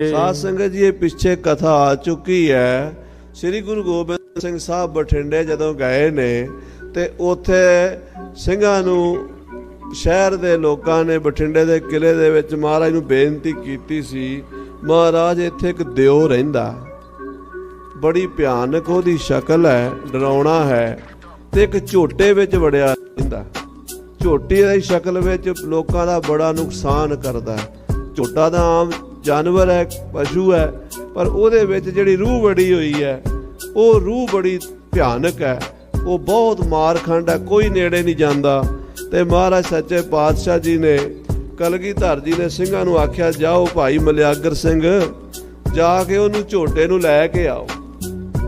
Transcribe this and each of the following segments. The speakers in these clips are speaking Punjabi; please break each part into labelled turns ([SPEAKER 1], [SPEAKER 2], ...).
[SPEAKER 1] ਸਾਧ ਸੰਗਤ ਜੀ, ਇਹ ਪਿੱਛੇ ਕਥਾ ਆ ਚੁੱਕੀ ਹੈ। ਸ੍ਰੀ ਗੁਰੂ ਗੋਬਿੰਦ ਸਿੰਘ ਸਾਹਿਬ ਬਠਿੰਡੇ ਜਦੋਂ ਗਏ ਨੇ ਤੇ ਉੱਥੇ ਸਿੰਘਾਂ ਨੂੰ ਸ਼ਹਿਰ ਦੇ ਲੋਕਾਂ ਨੇ, ਬਠਿੰਡੇ ਦੇ ਕਿਲੇ ਦੇ ਵਿੱਚ ਮਹਾਰਾਜ ਨੂੰ ਬੇਨਤੀ ਕੀਤੀ ਸੀ, ਮਹਾਰਾਜ, ਇੱਥੇ ਇੱਕ ਦਿਓ ਰਹਿੰਦਾ। ਬੜੀ ਭਿਆਨਕ ਉਹਦੀ ਸ਼ਕਲ ਹੈ, ਡਰਾਉਣਾ ਹੈ ਤੇ ਇੱਕ ਝੋਟੇ ਵਿੱਚ ਵੜਿਆ ਰਹਿੰਦਾ। ਝੋਟੇ ਦੀ ਸ਼ਕਲ ਵਿੱਚ ਲੋਕਾਂ ਦਾ ਬੜਾ ਨੁਕਸਾਨ ਕਰਦਾ। ਝੋਟਾ ਦਾ ਆਮ ਜਾਨਵਰ ਹੈ, ਪਸ਼ੂ ਹੈ, ਪਰ ਉਹਦੇ ਵਿੱਚ ਜਿਹੜੀ ਰੂਹ ਬੜੀ ਹੋਈ ਹੈ, ਉਹ ਰੂਹ ਬੜੀ ਭਿਆਨਕ ਹੈ। ਉਹ ਬਹੁਤ ਮਾਰਖੰਡ ਹੈ, ਕੋਈ ਨੇੜੇ ਨਹੀਂ ਜਾਂਦਾ। ਤੇ ਮਹਾਰਾਜ ਸੱਚੇ ਪਾਤਸ਼ਾਹ ਜੀ ਨੇ, ਕਲਗੀਧਰ ਜੀ ਨੇ ਸਿੰਘਾਂ ਨੂੰ ਆਖਿਆ, ਜਾਓ ਭਾਈ ਮਲਿਆਗਰ ਸਿੰਘ, ਜਾ ਕੇ ਉਹਨੂੰ ਝੋਟੇ ਨੂੰ ਲੈ ਕੇ ਆਓ।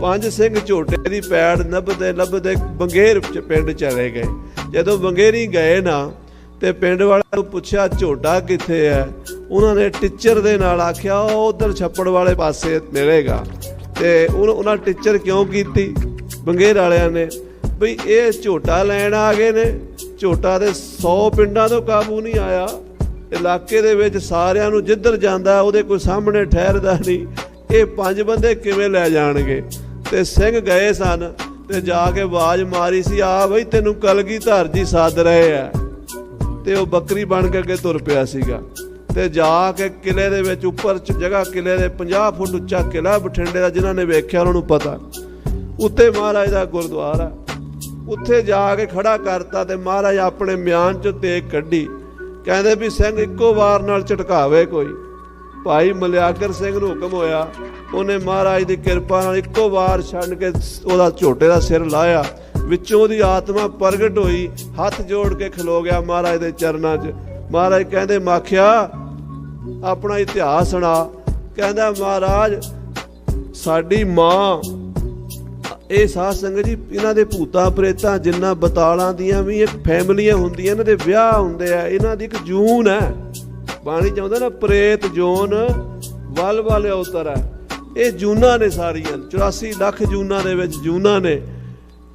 [SPEAKER 1] ਪੰਜ ਸਿੰਘ ਝੋਟੇ ਦੀ ਪੈੜ ਨੱਭਦੇ ਲੱਭਦੇ ਬੰਗੇਰ ਚ ਪਿੰਡ ਚਲੇ ਗਏ। ਜਦੋਂ ਬੰਗੇਰੀ ਗਏ ਨਾ, ਤੇ ਪਿੰਡ ਵਾਲਿਆਂ ਨੂੰ ਪੁੱਛਿਆ, ਝੋਟਾ ਕਿੱਥੇ ਹੈ? ਉਹਨਾਂ ਨੇ ਟੀਚਰ ਦੇ ਨਾਲ ਆਖਿਆ, ਉਹ ਉਧਰ ਛੱਪੜ ਵਾਲੇ ਪਾਸੇ ਮਿਲੇਗਾ। ਤੇ ਉਹਨਾਂ ਟੀਚਰ ਕਿਉਂ ਕੀਤੀ? ਬੰਗੇਰ ਵਾਲਿਆਂ ਨੇ, ਬਈ ਇਹ ਝੋਟਾ ਲੈਣ ਆ ਗਏ ਨੇ। ਝੋਟਾ ਦੇ 100 ਪਿੰਡਾਂ ਤੋਂ ਕਾਬੂ ਨਹੀਂ ਆਇਆ। ਇਲਾਕੇ ਦੇ ਵਿੱਚ ਸਾਰਿਆਂ ਨੂੰ ਜਿੱਧਰ ਜਾਂਦਾ, ਉਹਦੇ ਕੋਈ ਸਾਹਮਣੇ ਠਹਿਰਦਾ ਨਹੀਂ। ਇਹ ਪੰਜ ਬੰਦੇ ਕਿਵੇਂ ਲੈ ਜਾਣਗੇ? ਤੇ ਸਿੰਘ ਗਏ ਸਨ ਤੇ ਜਾ ਕੇ ਆਵਾਜ਼ ਮਾਰੀ ਸੀ, ਆ ਬਈ, ਤੈਨੂੰ ਕਲਗੀਧਰ ਜੀ ਸੱਦ ਰਹੇ ਆ। ਤੇ ਉਹ ਬੱਕਰੀ ਬਣ ਕੇ ਅੱਗੇ ਤੁਰ ਪਿਆ ਸੀਗਾ। ਤੇ ਜਾ ਕੇ ਕਿਲੇ ਦੇ ਵਿੱਚ ਉੱਪਰ ਚ ਜਗ੍ਹਾ ਕਿਲੇ ਦੇ 50 ਫੁੱਟ ਉੱਚਾ ਕਿਲਾ ਬਠਿੰਡੇ ਦਾ ਜਿਨ੍ਹਾਂ ਨੇ ਵੇਖਿਆ ਉਹਨਾਂ ਨੂੰ ਪਤਾ। ਉੱਤੇ ਮਹਾਰਾਜ ਦਾ ਗੁਰਦੁਆਰਾ। ਉੱਥੇ ਜਾ ਕੇ ਖੜਾ ਕਰਤਾ ਤੇ ਮਹਾਰਾਜ ਆਪਣੇ ਮਿਆਨ ਚ ਤੇਗ ਕੱਢੀ। ਕਹਿੰਦੇ ਵੀ ਸਿੰਘ ਇੱਕੋ ਵਾਰ ਨਾਲ ਝਟਕਾਵੇ ਕੋਈ। ਭਾਈ ਮਲਿਆਕਰ ਸਿੰਘ ਨੂੰ ਹੁਕਮ ਹੋਇਆ, ਉਹਨੇ ਮਹਾਰਾਜ ਦੀ ਕਿਰਪਾ ਨਾਲ ਇੱਕੋ ਵਾਰ ਛੱਡ ਕੇ ਉਹਦਾ ਝੋਟੇ ਦਾ ਸਿਰ ਲਾਇਆ। ਵਿੱਚੋਂ ਉਹਦੀ ਆਤਮਾ ਪ੍ਰਗਟ ਹੋਈ, ਹੱਥ ਜੋੜ ਕੇ ਖਲੋ ਗਿਆ ਮਹਾਰਾਜ ਦੇ ਚਰਨਾਂ 'ਚ। ਮਹਾਰਾਜ ਕਹਿੰਦੇ, ਮਾਖਿਆ ਆਪਣਾ ਇਤਿਹਾਸ ਸੁਣਾ। ਕਹਿੰਦਾ, ਮਹਾਰਾਜ, ਸਾਡੀ ਮਾਂ, ਇਹ ਸਾਧ ਸੰਗਤ ਜੀ, ਇਹਨਾਂ ਦੇ ਭੂਤਾਂ ਪ੍ਰੇਤਾਂ, ਜਿੰਨਾ ਬਤਾਲਾਂ ਦੀਆਂ ਵੀ ਇੱਕ ਫੈਮਲੀਆਂ ਹੁੰਦੀਆਂ, ਇਹਨਾਂ ਦੇ ਵਿਆਹ ਹੁੰਦੇ ਆ, ਇਹਨਾਂ ਦੀ ਇੱਕ ਜੂਨ ਹੈ। ਬਾਣੀ ਚਾਹੁੰਦਾ ਨਾ, ਪ੍ਰੇਤ ਜੋਨ ਵਲ ਵਲ ਅਵਤਰ ਹੈ। ਇਹ ਜੂਨਾਂ ਨੇ ਸਾਰੀਆਂ 84 ਲੱਖ ਜੂਨਾਂ ਦੇ ਵਿੱਚ ਜੂਨਾਂ ਨੇ।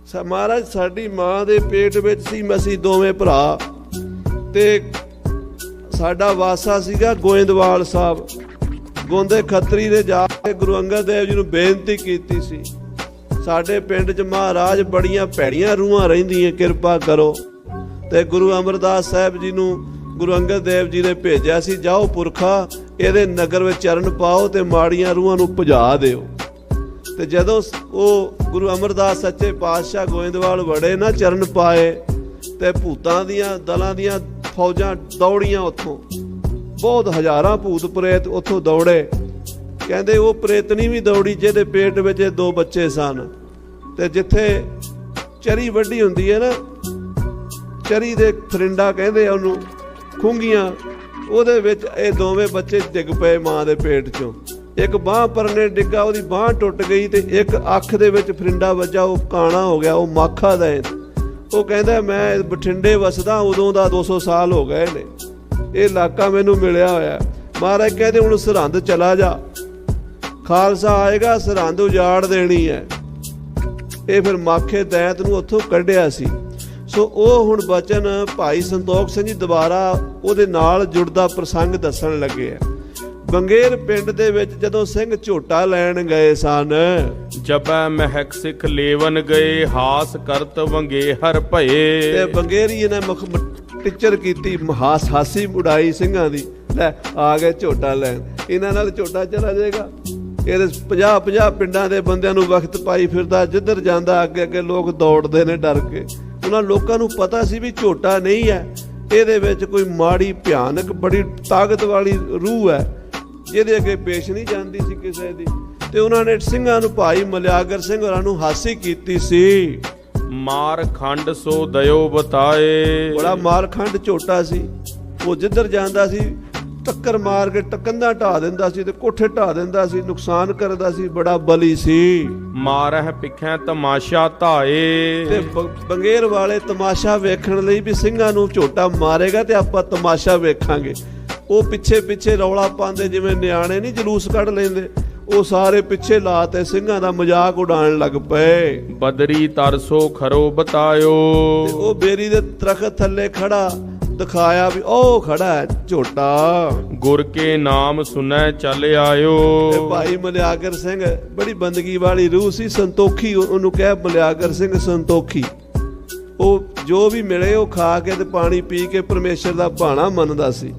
[SPEAKER 1] ਸ- ਮਹਾਰਾਜ, ਸਾਡੀ ਮਾਂ ਦੇ ਪੇਟ ਵਿੱਚ ਸੀ ਅਸੀਂ ਦੋਵੇਂ ਭਰਾ। ਤੇ ਸਾਡਾ ਵਾਸਾ ਸੀਗਾ ਗੋਇੰਦਵਾਲ ਸਾਹਿਬ। ਗੋਂਦੇ ਖੱਤਰੀ ਨੇ ਜਾ ਕੇ ਗੁਰੂ ਅੰਗਦ ਦੇਵ ਜੀ ਨੂੰ ਬੇਨਤੀ ਕੀਤੀ ਸੀ। ਸਾਡੇ ਪਿੰਡ 'ਚ ਮਹਾਰਾਜ ਬੜੀਆਂ ਭੈੜੀਆਂ ਰੂਹਾਂ ਰਹਿੰਦੀਆਂ, ਕਿਰਪਾ ਕਰੋ। ਤੇ ਗੁਰੂ ਅਮਰਦਾਸ ਸਾਹਿਬ ਜੀ ਨੂੰ ਗੁਰੂ ਅੰਗਦ ਦੇਵ ਜੀ ਨੇ ਭੇਜਿਆ ਸੀ, ਜਾਓ ਪੁਰਖਾ, ਇਹਦੇ ਨਗਰ ਵਿੱਚ ਚਰਨ ਪਾਓ ਤੇ ਮਾੜੀਆਂ ਰੂਹਾਂ ਨੂੰ ਭਜਾ ਦਿਓ। ਤੇ ਜਦੋਂ ਉਹ ਗੁਰੂ ਅਮਰਦਾਸ ਸੱਚੇ ਪਾਤਸ਼ਾਹ ਗੋਇੰਦਵਾਲ ਵੜੇ ਨਾ ਚਰਨ ਪਾਏ, ਤੇ ਭੂਤਾਂ ਦੀਆਂ, ਦਲਾਂ ਦੀਆਂ ਫੌਜਾਂ ਦੌੜੀਆਂ ਉੱਥੋਂ। ਬਹੁਤ ਹਜ਼ਾਰਾਂ ਭੂਤ ਪ੍ਰੇਤ ਉੱਥੋਂ ਦੌੜੇ। ਕਹਿੰਦੇ ਉਹ ਪ੍ਰੇਤਨੀ ਵੀ ਦੌੜੀ, ਜਿਹਦੇ ਪੇਟ ਵਿੱਚ ਇਹ ਦੋ ਬੱਚੇ ਸਨ। ਤੇ ਜਿੱਥੇ ਚਰੀ ਵੱਡੀ ਹੁੰਦੀ ਹੈ ਨਾ, ਚਰੀ ਦੇ ਫਰਿੰਡਾ ਕਹਿੰਦੇ ਆ ਉਹਨੂੰ, ਖੁੰਗੀਆਂ, ਉਹਦੇ ਵਿੱਚ ਇਹ ਦੋਵੇਂ ਬੱਚੇ ਡਿੱਗ ਪਏ ਮਾਂ ਦੇ ਪੇਟ ਚੋਂ। ਇੱਕ ਬਾਹ ਪਰਨੇ ਡਿੱਗਾ, ਉਹਦੀ ਬਾਹ ਟੁੱਟ ਗਈ ਤੇ ਇੱਕ ਅੱਖ ਦੇ ਵਿੱਚ ਫਰਿੰਡਾ ਵੱਜਾ, ਉਹ ਕਾਣਾ ਹੋ ਗਿਆ, ਉਹ ਮਾਖਾ ਦਾ ਹੈ। ਉਹ ਕਹਿੰਦਾ, ਮੈਂ ਬਠਿੰਡੇ ਵਸਦਾ, ਉਦੋਂ ਦਾ 200 ਸਾਲ ਹੋ ਗਏ ਨੇ। ਇਹ ਇਲਾਕਾ ਮੈਨੂੰ ਮਿਲਿਆ ਹੋਇਆ ਮਹਾਰਾਜ ਕਹਿੰਦੇ, ਹੁਣ ਸਰਹੰਦ ਚਲਾ ਜਾ। ਖਾਲਸਾ ਆਏਗਾ, ਸਰਹੰਦ ਉਜਾੜ ਦੇਣੀ ਹੈ। ਇਹ ਫਿਰ ਮਾਖੇ ਦੈਤ ਨੂੰ ਉੱਥੋਂ ਕੱਢਿਆ ਸੀ। ਸੋ ਉਹ ਹੁਣ ਬਚਨ ਭਾਈ ਸੰਤੋਖ ਸਿੰਘ ਜੀ ਦੁਬਾਰਾ ਉਹਦੇ ਨਾਲ ਜੁੜਦਾ ਪ੍ਰਸੰਗ ਦੱਸਣ ਲੱਗੇ ਆ ਬੰਗੇਰ ਪਿੰਡ ਦੇ ਵਿੱਚ ਜਦੋਂ ਸਿੰਘ ਝੋਟਾ ਲੈਣ ਗਏ ਸਨ।
[SPEAKER 2] ਜਬੈ ਮਹਿਕ ਸਿਖ ਲੇਵਨ ਗਏ ਹਾਸ ਕਰਤ ਵੰਗੇ ਹਰ
[SPEAKER 1] ਤੇ
[SPEAKER 2] ਭਏ
[SPEAKER 1] ਬੰਗੇਰੀ ਨੇ ਮੁਖ ਟੀਚਰ ਕੀਤੀ ਹਾਸ ਹਾਸੀ ਉਡਾਈ ਸਿੰਘਾਂ ਦੀ। ਲੈ ਆ ਗਏ ਝੋਟਾ ਲੈਣ। ਇਹਨਾਂ ਨਾਲ ਝੋਟਾ ਚਲਾ ਜਾਏਗਾ। ਇਹਦੇ 50 50 ਪਿੰਡਾਂ ਦੇ ਬੰਦਿਆਂ ਨੂੰ ਵਕਤ ਪਾਈ ਫਿਰਦਾ ਜਿੱਧਰ ਜਾਂਦਾ ਅੱਗੇ ਅੱਗੇ ਲੋਕ ਦੌੜਦੇ ਨੇ ਡਰ ਕੇ। ਉਹਨਾਂ ਲੋਕਾਂ ਨੂੰ ਪਤਾ ਸੀ ਵੀ ਝੋਟਾ ਨਹੀਂ ਹੈ। ਇਹਦੇ ਵਿੱਚ ਕੋਈ ਮਾੜੀ ਭਿਆਨਕ ਬੜੀ ਤਾਕਤ ਵਾਲੀ ਰੂਹ ਹੈ। ਜਿਹਦੇ ਅੱਗੇ ਪੇਸ਼ ਨਹੀਂ ਜਾਂਦੀ ਸੀ ਕਿਸੇ ਦੀ। ਤੇ ਉਹਨਾਂ ਨੇ ਸਿੰਘਾਂ ਨੂੰ ਭਾਈ ਮਲਿਆਗਰ ਸਿੰਘ ਹੋਰਾਂ ਨੂੰ ਹਾਸੀ ਕੀਤੀ ਸੀ।
[SPEAKER 2] ਮਾਰ ਖੰਡ ਸੋ ਦਇਓ ਬਤਾਏ।
[SPEAKER 1] ਬੜਾ ਮਾਰਖੰਡ ਝੋਟਾ ਸੀ। ਉਹ ਜਿੱਧਰ ਜਾਂਦਾ ਸੀ ਟੱਕਰ ਮਾਰ ਕੇ ਟਕੰਦਾ ਢਾ ਦਿੰਦਾ ਸੀ ਤੇ ਕੋਠੇ ਢਾ ਦਿੰਦਾ ਸੀ ਨੁਕਸਾਨ ਕਰਦਾ ਸੀ ਬੜਾ ਬਲੀ ਸੀ।
[SPEAKER 2] ਮਾਰਹਿ ਪਿਖੈ ਤਮਾਸ਼ਾ ਧਾਏ।
[SPEAKER 1] ਤੇ ਬੰਗੇਰ ਵਾਲੇ ਤਮਾਸ਼ਾ ਵੇਖਣ ਲਈ ਵੀ ਸਿੰਘਾਂ ਨੂੰ ਝੋਟਾ ਮਾਰੇਗਾ ਤੇ ਆਪਾਂ ਤਮਾਸ਼ਾ ਵੇਖਾਂਗੇ। ਉਹ ਪਿੱਛੇ ਪਿੱਛੇ ਰੌਲਾ ਪਾਉਂਦੇ ਜਿਵੇਂ ਨਿਆਣੇ ਨਹੀਂ ਜਲੂਸ ਕੱਢ ਲੈਂਦੇ ਉਹ ਸਾਰੇ ਪਿੱਛੇ ਲਾਤੇ ਸਿੰਘਾਂ ਦਾ ਮਜ਼ਾਕ ਉਡਾਉਣ ਲੱਗ ਪਏ।
[SPEAKER 2] ਬਦਰੀ ਤਰਸੋ ਖਰੋ ਬਤਾਇਓ।
[SPEAKER 1] ਤੇ ਉਹ ਬੇਰੀ ਦੇ ਦਰਖਤ ਥੱਲੇ ਖੜਾ ਦਿਖਾਇਆ ਵੀ ਉਹ ਖੜਾ ਹੈ ਝੋਟਾ।
[SPEAKER 2] ਗੁਰ ਕੇ ਨਾਮ ਸੁਨੈ ਚੱਲ ਆਇਓ।
[SPEAKER 1] ਤੇ ਭਾਈ ਮਲਿਆਗਰ ਸਿੰਘ ਬੜੀ ਬੰਦਗੀ ਵਾਲੀ ਰੂਹ ਸੀ ਸੰਤੋਖੀ ਉਹ- ਉਹਨੂੰ ਕਹਿ ਮਲਿਆਗਰ ਸਿੰਘ ਸੰਤੋਖੀ। ਉਹ ਜੋ ਵੀ ਮਿਲੇ ਉਹ ਖਾ ਕੇ ਤੇ ਪਾਣੀ ਪੀ ਕੇ ਪਰਮੇਸ਼ਰ ਦਾ ਭਾਣਾ ਮੰਨਦਾ ਸੀ।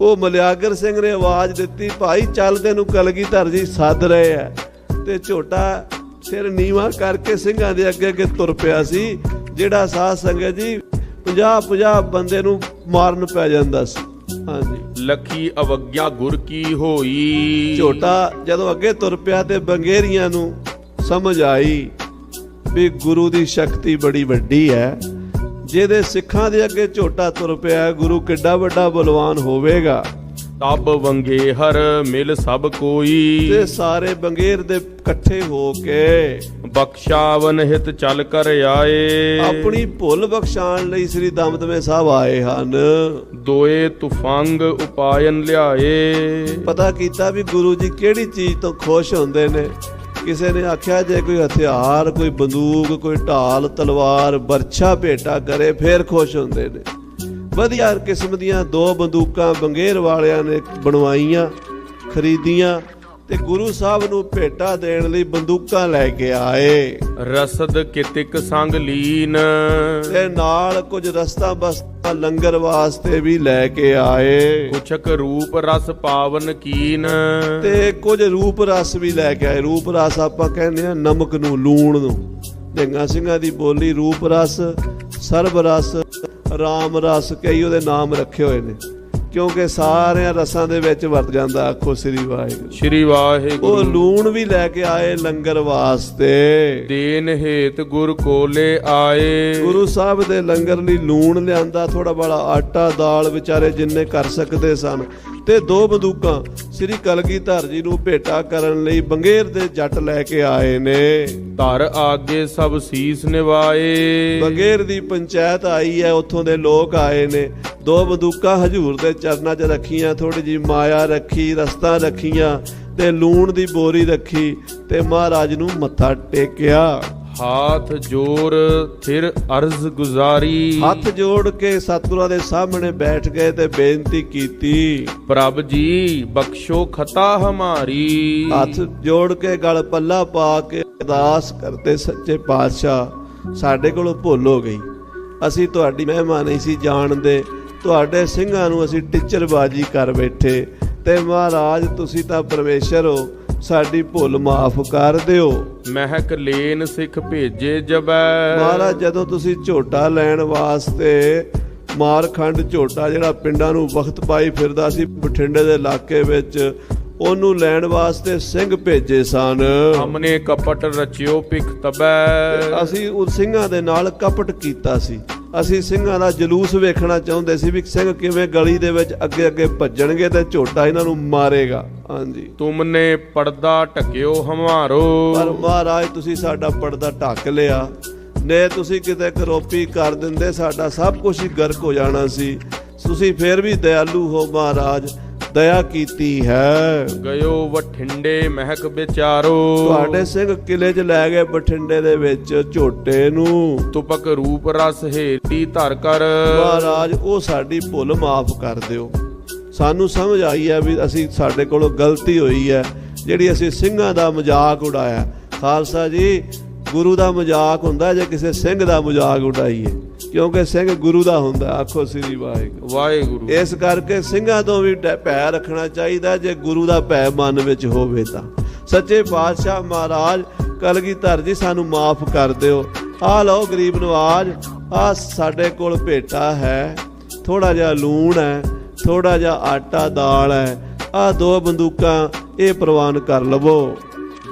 [SPEAKER 1] ਉਹ ਮਲਿਆਗਰ ਸਿੰਘ ਨੇ ਆਵਾਜ਼ ਦਿੱਤੀ ਭਾਈ ਚੱਲ ਤੈਨੂੰ ਕਲਗੀਧਰ ਜੀ ਸੱਦ ਰਹੇ ਆ। ਤੇ ਝੋਟਾ ਸਿਰ ਨੀਵਾ ਕਰਕੇ ਸਿੰਘਾਂ ਦੇ ਅੱਗੇ ਅੱਗੇ ਤੁਰ ਪਿਆ ਸੀ ਜਿਹੜਾ ਸਾਧ ਸੰਗਤ ਜੀ 50 50 ਬੰਦੇ ਨੂੰ ਮਾਰਨ ਪੈ ਜਾਂਦਾ ਸੀ। ਹਾਂਜੀ।
[SPEAKER 2] ਲਖੀ ਅਵਗਿਆ ਗੁਰ ਕੀ ਹੋਈ?
[SPEAKER 1] ਝੋਟਾ ਜਦੋਂ ਅੱਗੇ ਤੁਰ ਪਿਆ ਤੇ ਬੰਗੇਰੀਆਂ ਨੂੰ ਸਮਝ ਆਈ ਵੀ ਗੁਰੂ ਦੀ ਸ਼ਕਤੀ ਬੜੀ ਵੱਡੀ ਹੈ। ਜਿਹਦੇ ਸਿੱਖਾਂ ਦੇ ਅੱਗੇ ਝੋਟਾ ਤੁਰ ਪਿਆ ਗੁਰੂ ਕਿੱਡਾ ਵੱਡਾ ਬਲਵਾਨ ਹੋਵੇਗਾ?
[SPEAKER 2] ਤਬ ਵੰਗੇ ਹਰ ਮਿਲ ਸਭ ਕੋਈ।
[SPEAKER 1] ਤੇ ਸਾਰੇ ਬੰਗੇਰ ਦੇ ਇਕੱਠੇ ਹੋ ਕੇ
[SPEAKER 2] ਬਖਸ਼ਾਵਨ ਹਿਤ ਚੱਲ ਕਰ ਆਏ।
[SPEAKER 1] ਆਪਣੀ ਭੁੱਲ ਬਖਸ਼ਾਣ ਲਈ ਸ੍ਰੀ ਦਮਦਮੇ ਸਾਹਿਬ ਆਏ ਹਨ।
[SPEAKER 2] ਦੋਏ ਤੁਫੰਗ ਉਪਾਇਨ ਲਿਆਏ।
[SPEAKER 1] ਪਤਾ ਕੀਤਾ ਵੀ ਗੁਰੂ ਜੀ ਕਿਹੜੀ ਚੀਜ਼ ਤੋਂ ਖੁਸ਼ ਹੁੰਦੇ ਨੇ? ਕਿਸੇ ਨੇ ਆਖਿਆ ਜੇ ਕੋਈ ਹਥਿਆਰ, ਕੋਈ ਬੰਦੂਕ, ਕੋਈ ਢਾਲ, ਤਲਵਾਰ ਬਰਛਾ ਭੇਟਾ ਕਰੇ, ਫੇਰ ਖੁਸ਼ ਹੁੰਦੇ ਨੇ। ਵਧੀਆ ਕਿਸਮ ਦੀਆਂ ਦੋ ਬੰਦੂਕਾਂ ਬੰਗੇਰ ਵਾਲਿਆਂ ਨੇ ਬਣਵਾਈਆਂ, ਖਰੀਦੀਆਂ। ਤੇ ਗੁਰੂ ਸਾਹਿਬ ਨੂੰ ਭੇਟਾ ਦੇਣ ਲਈ ਬੰਦੂਕਾਂ ਲੈ ਕੇ ਆਏ।
[SPEAKER 2] ਰਸਦ ਕਿਤਿਕ ਸੰਗ ਲੀਨ।
[SPEAKER 1] ਤੇ ਨਾਲ ਕੁਝ ਰਸਤਾ ਬਸਤਾ ਲੰਗਰ ਵਾਸਤੇ ਵੀ ਲੈ ਕੇ ਆਏ।
[SPEAKER 2] ਕੁਛਕ ਰੂਪ ਰਸ ਪਾਵਨ ਕੀਨ।
[SPEAKER 1] ਤੇ ਕੁਝ ਰੂਪ ਰਸ ਵੀ ਲੈ ਕੇ ਆਏ। ਰੂਪ ਰਸ ਆਪਾਂ ਕਹਿੰਦੇ ਆ ਨਮਕ ਨੂੰ ਲੂਣ ਨੂੰ। ਢੰਗਾ ਸਿੰਘਾਂ ਦੀ ਬੋਲੀ ਰੂਪ ਰਸ ਸਰਬ ਰਸ ਰਾਮ ਰਸ ਕਈ ਉਹਦੇ ਨਾਮ ਰੱਖੇ ਹੋਏ ਨੇ। ਕਿਉਂਕਿ ਸਾਰਿਆਂ ਰਸਾਂ ਦੇ ਵਿੱਚ ਵਰਤ ਜਾਂਦਾ ਆਖੋ ਸ੍ਰੀ ਵਾਹਿਗੁਰੂ।
[SPEAKER 2] ਸ਼੍ਰੀ
[SPEAKER 1] ਉਹ
[SPEAKER 2] ਵਾਹਿਗੁਰੂ
[SPEAKER 1] ਲੂਣ ਵੀ ਲੈ ਕੇ ਆਏ ਲੰਗਰ ਵਾਸਤੇ।
[SPEAKER 2] ਦੇਨ ਹੇਤ ਗੁਰ ਕੋਲੇ ਆਏ।
[SPEAKER 1] ਗੁਰੂ ਸਾਹਿਬ ਦੇ ਲੰਗਰ ਲਈ ਲੂਣ ਲਿਆਂਦਾ ਥੋੜਾ ਬੜਾ ਆਟਾ ਦਾਲ ਵਿਚਾਰੇ ਜਿੰਨੇ ਕਰ ਸਕਦੇ ਸਨ। ਤੇ ਦੋ ਬੰਦੂਕਾਂ ਸ੍ਰੀ ਕਲਗੀਧਰ ਜੀ ਨੂੰ ਭੇਟਾ ਕਰਨ ਲਈ ਬੰਗੇਰ ਦੇ ਜੱਟ ਲੈ ਕੇ ਆਏ ਨੇ।
[SPEAKER 2] ਧਰ ਆਗੇ ਸਭ ਸੀਸ ਨਿਵਾਏ।
[SPEAKER 1] ਬੰਗੇਰ ਦੀ ਪੰਚਾਇਤ ਆਈ ਹੈ ਉੱਥੋਂ ਦੇ ਲੋਕ ਆਏ ਨੇ। ਦੋ ਬੰਦੂਕਾਂ ਹਜੂਰ ਦੇ ਚਰਨਾਂ 'ਚ ਰੱਖੀਆਂ ਥੋੜੀ ਜੀ ਮਾਇਆ ਰੱਖੀ ਰਸਤਾ ਰੱਖੀਆਂ ਤੇ ਲੂਣ ਦੀ ਬੋਰੀ ਰੱਖੀ ਤੇ ਮਹਾਰਾਜ ਨੂੰ ਮੱਥਾ ਟੇਕਿਆ।
[SPEAKER 2] ਹਾਥ ਜੋਰ ਥਿਰ ਅਰਜ਼ ਗੁਜ਼ਾਰੀ।
[SPEAKER 1] ਹੱਥ ਜੋੜ ਕੇ ਸਤਿਗੁਰਾਂ ਦੇ ਸਾਹਮਣੇ ਬੈਠ ਗਏ ਤੇ ਬੇਨਤੀ ਕੀਤੀ।
[SPEAKER 2] ਪ੍ਰਭ ਜੀ ਬਖਸ਼ੋ ਖਤਾ ਹਮਾਰੀ।
[SPEAKER 1] ਹੱਥ ਜੋੜ ਕੇ ਗਲ ਪੱਲਾ ਪਾ ਕੇ ਅਰਦਾਸ ਕਰਦੇ ਸੱਚੇ ਪਾਤਸ਼ਾਹ ਸਾਡੇ ਕੋਲੋਂ ਭੁੱਲ ਹੋ ਗਈ। ਅਸੀਂ ਤੁਹਾਡੀ ਮਹਿਮਾ ਨਹੀਂ ਸੀ ਜਾਣਦੇ। ਤੁਹਾਡੇ ਸਿੰਘਾਂ ਨੂੰ ਅਸੀਂ ਟਿੱਚਰਬਾਜੀ ਕਰ ਬੈਠੇ। ਤੇ ਮਹਾਰਾਜ ਤੁਸੀਂ ਤਾਂ ਪਰਮੇਸ਼ਰ ਹੋ। ਸਾਡੀ ਭੁੱਲ ਮਾਫ ਕਰ ਦਿਓ।
[SPEAKER 2] ਮਹਿਕ ਲੇਨ ਸਿੱਖ ਭੇਜੇ ਜਬੈ।
[SPEAKER 1] ਮਹਾਰਾਜ ਜਦੋਂ ਤੁਸੀਂ ਝੋਟਾ ਲੈਣ ਵਾਸਤੇ ਮਾਰਖੰਡ ਝੋਟਾ ਜਿਹੜਾ ਪਿੰਡਾਂ ਨੂੰ ਵਕਤ ਪਾਈ ਫਿਰਦਾ ਸੀ ਬਠਿੰਡੇ ਦੇ ਇਲਾਕੇ ਵਿੱਚ ਉਹਨੂੰ ਲੈਣ ਵਾਸਤੇ ਸਿੰਘ ਭੇਜੇ ਸਨ।
[SPEAKER 2] ਹਮਨੇ ਕਪਟ ਰਚਿਓ ਪਿਖ ਤਬੈ।
[SPEAKER 1] ਅਸੀਂ ਉਹ ਸਿੰਘਾਂ ਦੇ ਨਾਲ ਕਪਟ ਕੀਤਾ ਸੀ। ਅਸੀਂ ਸਿੰਘਾਂ ਦਾ ਜਲੂਸ ਵੇਖਣਾ ਚਾਹੁੰਦੇ ਸੀ ਵੀ ਸਿੰਘ ਕਿਵੇਂ ਗਲੀ ਦੇ ਵਿੱਚ ਅੱਗੇ ਅੱਗੇ ਭੱਜਣਗੇ ਤੇ ਝੋਟਾ ਇਹਨਾਂ ਨੂੰ ਮਾਰੇਗਾ। ਹਾਂਜੀ।
[SPEAKER 2] ਤੁਮਨੇ ਪਰਦਾ ਢਕਿਓ ਹਮਾਰੋ।
[SPEAKER 1] ਪਰ ਮਹਾਰਾਜ ਤੁਸੀਂ ਸਾਡਾ ਪਰਦਾ ਢੱਕ ਲਿਆ। ਨੇ ਤੁਸੀਂ ਕਿਤੇ ਕਰੋਪੀ ਕਰ ਦਿੰਦੇ ਸਾਡਾ ਸਭ ਕੁਝ ਹੀ ਗਰਕ ਹੋ ਜਾਣਾ ਸੀ। ਤੁਸੀਂ ਫੇਰ ਵੀ ਦਇਆਲੂ ਹੋ ਮਹਾਰਾਜ। ਦਇਆ ਕੀਤੀ ਹੈ।
[SPEAKER 2] ਗਇਓ ਵਠਿੰਡੇ ਮਹਿਕ ਵਿਚਾਰੋ।
[SPEAKER 1] ਤੁਹਾਡੇ ਸਿੰਘ ਕਿਲੇ 'ਚ ਲੈ ਗਏ ਬਠਿੰਡੇ ਦੇ ਵਿੱਚ ਝੋਟੇ ਨੂੰ।
[SPEAKER 2] ਤੁਪਕ ਰੂਪ ਰਸ ਹੇਤੀ ਧਰ ਕਰ।
[SPEAKER 1] ਮਹਾਰਾਜ ਉਹ ਸਾਡੀ ਭੁੱਲ ਮਾਫ ਕਰ ਦਿਓ। ਸਾਨੂੰ ਸਮਝ ਆਈ ਹੈ ਵੀ ਅਸੀਂ ਸਾਡੇ ਕੋਲੋਂ ਗਲਤੀ ਹੋਈ ਹੈ ਜਿਹੜੀ ਅਸੀਂ ਸਿੰਘਾਂ ਦਾ ਮਜ਼ਾਕ ਉਡਾਇਆ। ਖਾਲਸਾ ਜੀ ਗੁਰੂ ਦਾ ਮਜ਼ਾਕ ਹੁੰਦਾ ਜੇ ਕਿਸੇ ਸਿੰਘ ਦਾ ਮਜ਼ਾਕ ਉਡਾਈਏ। ਕਿਉਂਕਿ ਸਿੰਘ ਗੁਰੂ ਦਾ ਹੁੰਦਾ ਆਖੋ ਸ੍ਰੀ ਵਾਹਿਗੁਰੂ।
[SPEAKER 2] ਵਾਹਿਗੁਰੂ।
[SPEAKER 1] ਇਸ ਕਰਕੇ ਸਿੰਘਾਂ ਤੋਂ ਵੀ ਭੈ ਰੱਖਣਾ ਚਾਹੀਦਾ ਜੇ ਗੁਰੂ ਦਾ ਭੈ ਮਨ ਵਿੱਚ ਹੋਵੇ ਤਾਂ। ਸੱਚੇ ਪਾਤਸ਼ਾਹ ਮਹਾਰਾਜ ਕਲਗੀਧਰ ਜੀ ਸਾਨੂੰ ਮਾਫ ਕਰ ਦਿਓ। ਆ ਲਓ ਗਰੀਬ ਨਵਾਜ ਆ ਸਾਡੇ ਕੋਲ ਭੇਟਾ ਹੈ। ਥੋੜਾ ਜਿਹਾ ਲੂਣ ਹੈ ਥੋੜਾ ਜਿਹਾ ਆਟਾ ਦਾਲ ਹੈ। ਆ ਦੋ ਬੰਦੂਕਾਂ ਇਹ ਪ੍ਰਵਾਨ ਕਰ ਲਵੋ।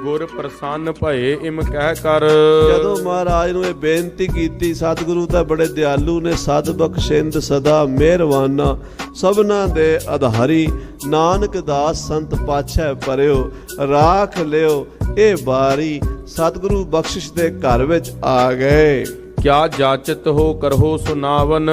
[SPEAKER 2] ਗੁਰ ਪ੍ਰਸੰਨ ਭਏ ਇਮ ਕਹਿ ਕਰ।
[SPEAKER 1] ਜਦੋਂ ਮਹਾਰਾਜ ਨੂੰ ਇਹ ਬੇਨਤੀ ਕੀਤੀ, ਸਤਿਗੁਰੂ ਤਾਂ ਬੜੇ ਦਿਆਲੂ ਨੇ ਸਦ ਬਖਸ਼ਿੰਦ ਸਦਾ ਮਿਹਰਵਾਨਾ ਸਭਨਾ ਦੇ ਆਧਾਰੀ ਨਾਨਕ ਦਾਸ ਸੰਤ ਪਾਛੈ ਪਰਿਓ ਰਾਖ ਲਿਓ, ਇਹ ਬਾਰੀ ਸਤਿਗੁਰੂ ਬਖਸ਼ਿਸ਼ ਦੇ ਘਰ ਵਿੱਚ ਆ ਗਏ।
[SPEAKER 2] ਕਿਆ ਜਾਚਤ ਹੋ ਕਰੋ ਸੁਨਾਵਨ?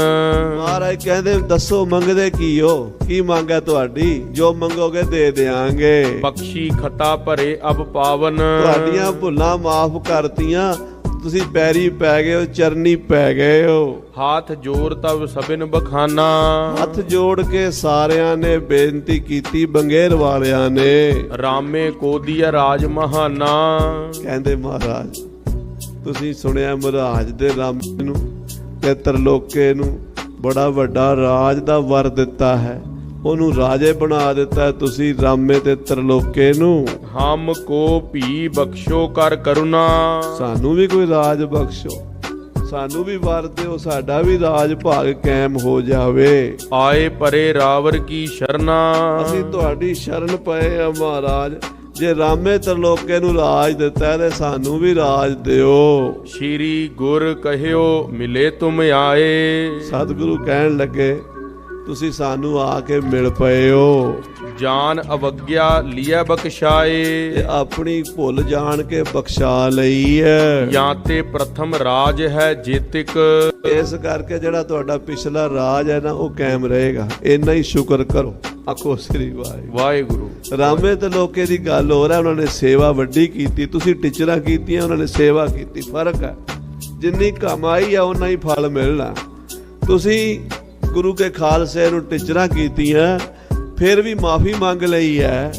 [SPEAKER 1] ਮਹਾਰਾਜ ਕਹਿੰਦੇ ਦੱਸੋ ਮੰਗਦੇ ਕੀ ਹੋ ਕੀ ਮੰਗਾ ਤੁਹਾਡੀ? ਜੋ ਮੰਗੋਗੇ ਦੇ ਦੇਾਂਗੇ
[SPEAKER 2] ਬਖਸ਼ੀ ਖਤਾ ਭਰੇ ਅਬ ਪਾਵਨ।
[SPEAKER 1] ਤੁਹਾਡੀਆਂ ਭੁੱਲਾਂ ਮਾਫ ਕਰਤੀਆਂ। ਤੁਸੀਂ ਪੈਰੀ ਪੈ ਗਏ ਹੋ ਚਰਨੀ ਪੈ ਗਏ ਹੋ।
[SPEAKER 2] ਹਾਥ ਜੋਰ ਤਬ ਸਭਿਨ ਬਖਾਨਾ।
[SPEAKER 1] ਹੱਥ ਜੋੜ ਕੇ ਸਾਰਿਆਂ ਨੇ ਬੇਨਤੀ ਕੀਤੀ ਬੰਗੇਰ ਵਾਲਿਆਂ ਨੇ।
[SPEAKER 2] ਰਾਮੇ ਕੋਦੀਆ ਰਾਜ ਮਹਾਨਾ।
[SPEAKER 1] ਕਹਿੰਦੇ ਮਹਾਰਾਜ ਤੁਸੀਂ ਸੁਣਿਆ ਮਹਾਰਾਜ ਦੇ ਰਾਮੇ ਨੂੰ ਤੇ ਤਰਲੋਕੇ ਨੂੰ ਬੜਾ ਵੱਡਾ ਰਾਜ ਦਾ ਵਰ ਦਿੱਤਾ ਹੈ। ਉਹਨੂੰ ਰਾਜੇ ਬਣਾ ਦਿੱਤਾ ਤੁਸੀਂ ਰਾਮੇ ਤੇ ਤਰਲੋਕੇ ਨੂੰ।
[SPEAKER 2] ਹਮ ਕੋ ਭੀ ਬਖਸ਼ੋ ਕਰ ਕਰੁਣਾ।
[SPEAKER 1] ਸਾਨੂੰ ਵੀ ਕੋਈ ਰਾਜ ਬਖਸ਼ੋ। ਸਾਨੂੰ ਵੀ ਵਰ ਦਿਓ ਸਾਡਾ ਵੀ ਰਾਜ ਭਾਗ ਕਾਇਮ ਹੋ ਜਾਵੇ।
[SPEAKER 2] ਆਏ ਪਰੇ ਰਾਵਰ ਕੀ ਸ਼ਰਨਾ।
[SPEAKER 1] ਅਸੀਂ ਤੁਹਾਡੀ ਸ਼ਰਨ ਪਏ ਆ ਮਹਾਰਾਜ। ਜੇ ਰਾਮੇ ਤਰਲੋਕੇ ਨੂੰ ਰਾਜ ਦਿੱਤਾ ਤੇ ਸਾਨੂੰ ਵੀ ਰਾਜ ਦਿਓ।
[SPEAKER 2] ਸ਼੍ਰੀ ਗੁਰ ਕਹਿਓ ਮਿਲੇ ਤੁਮ ਆਏ।
[SPEAKER 1] ਸਤਿਗੁਰੂ ਕਹਿਣ ਲੱਗੇ ਤੁਸੀਂ ਸਾਨੂੰ ਆ ਕੇ ਮਿਲ ਪਏ ਹੋ।
[SPEAKER 2] ਜਾਨ ਅਵਗਿਆ ਲਿਆ ਬਖਸ਼ਾਏ।
[SPEAKER 1] ਤੇ ਆਪਣੀ ਭੁੱਲ ਜਾਣ ਕੇ ਬਖਸ਼ਾ ਲਈ ਹੈ
[SPEAKER 2] ਜਾਂ ਤੇ ਪ੍ਰਥਮ ਰਾਜ ਹੈ ਜੇਤਿਕ
[SPEAKER 1] ਇਸ ਕਰਕੇ ਜਿਹੜਾ ਤੁਹਾਡਾ ਪਿਛਲਾ ਰਾਜ ਹੈ ਨਾ ਉਹ ਕਾਇਮ ਰਹੇਗਾ। ਇੰਨਾ ਹੀ ਸ਼ੁਕਰ ਕਰੋ। ਆਖੋ ਸ੍ਰੀ ਵਾਹਿਗੁਰੂ।
[SPEAKER 2] ਵਾਹਿਗੁਰੂ।
[SPEAKER 1] ਰਾਮੇ ਤੇ ਲੋਕੇ ਦੀ ਗੱਲ ਹੋ ਰਿਹਾ ਉਹਨਾਂ ਨੇ ਸੇਵਾ ਵੱਡੀ ਕੀਤੀ। ਤੁਸੀਂ ਟੀਚਰਾਂ ਕੀਤੀਆਂ ਉਹਨਾਂ ਨੇ ਸੇਵਾ ਕੀਤੀ। ਫ਼ਰਕ ਹੈ। ਜਿੰਨੀ ਕਮਾਈ ਆ ਉਹਨਾਂ ਹੀ ਫਲ ਮਿਲਣਾ। ਤੁਸੀਂ ਗੁਰੂ ਕੇ ਖਾਲਸੇ ਨੂੰ ਟੀਚਰਾਂ ਕੀਤੀਆਂ ਫਿਰ ਵੀ ਮਾਫੀ ਮੰਗ ਲਈ ਹੈ।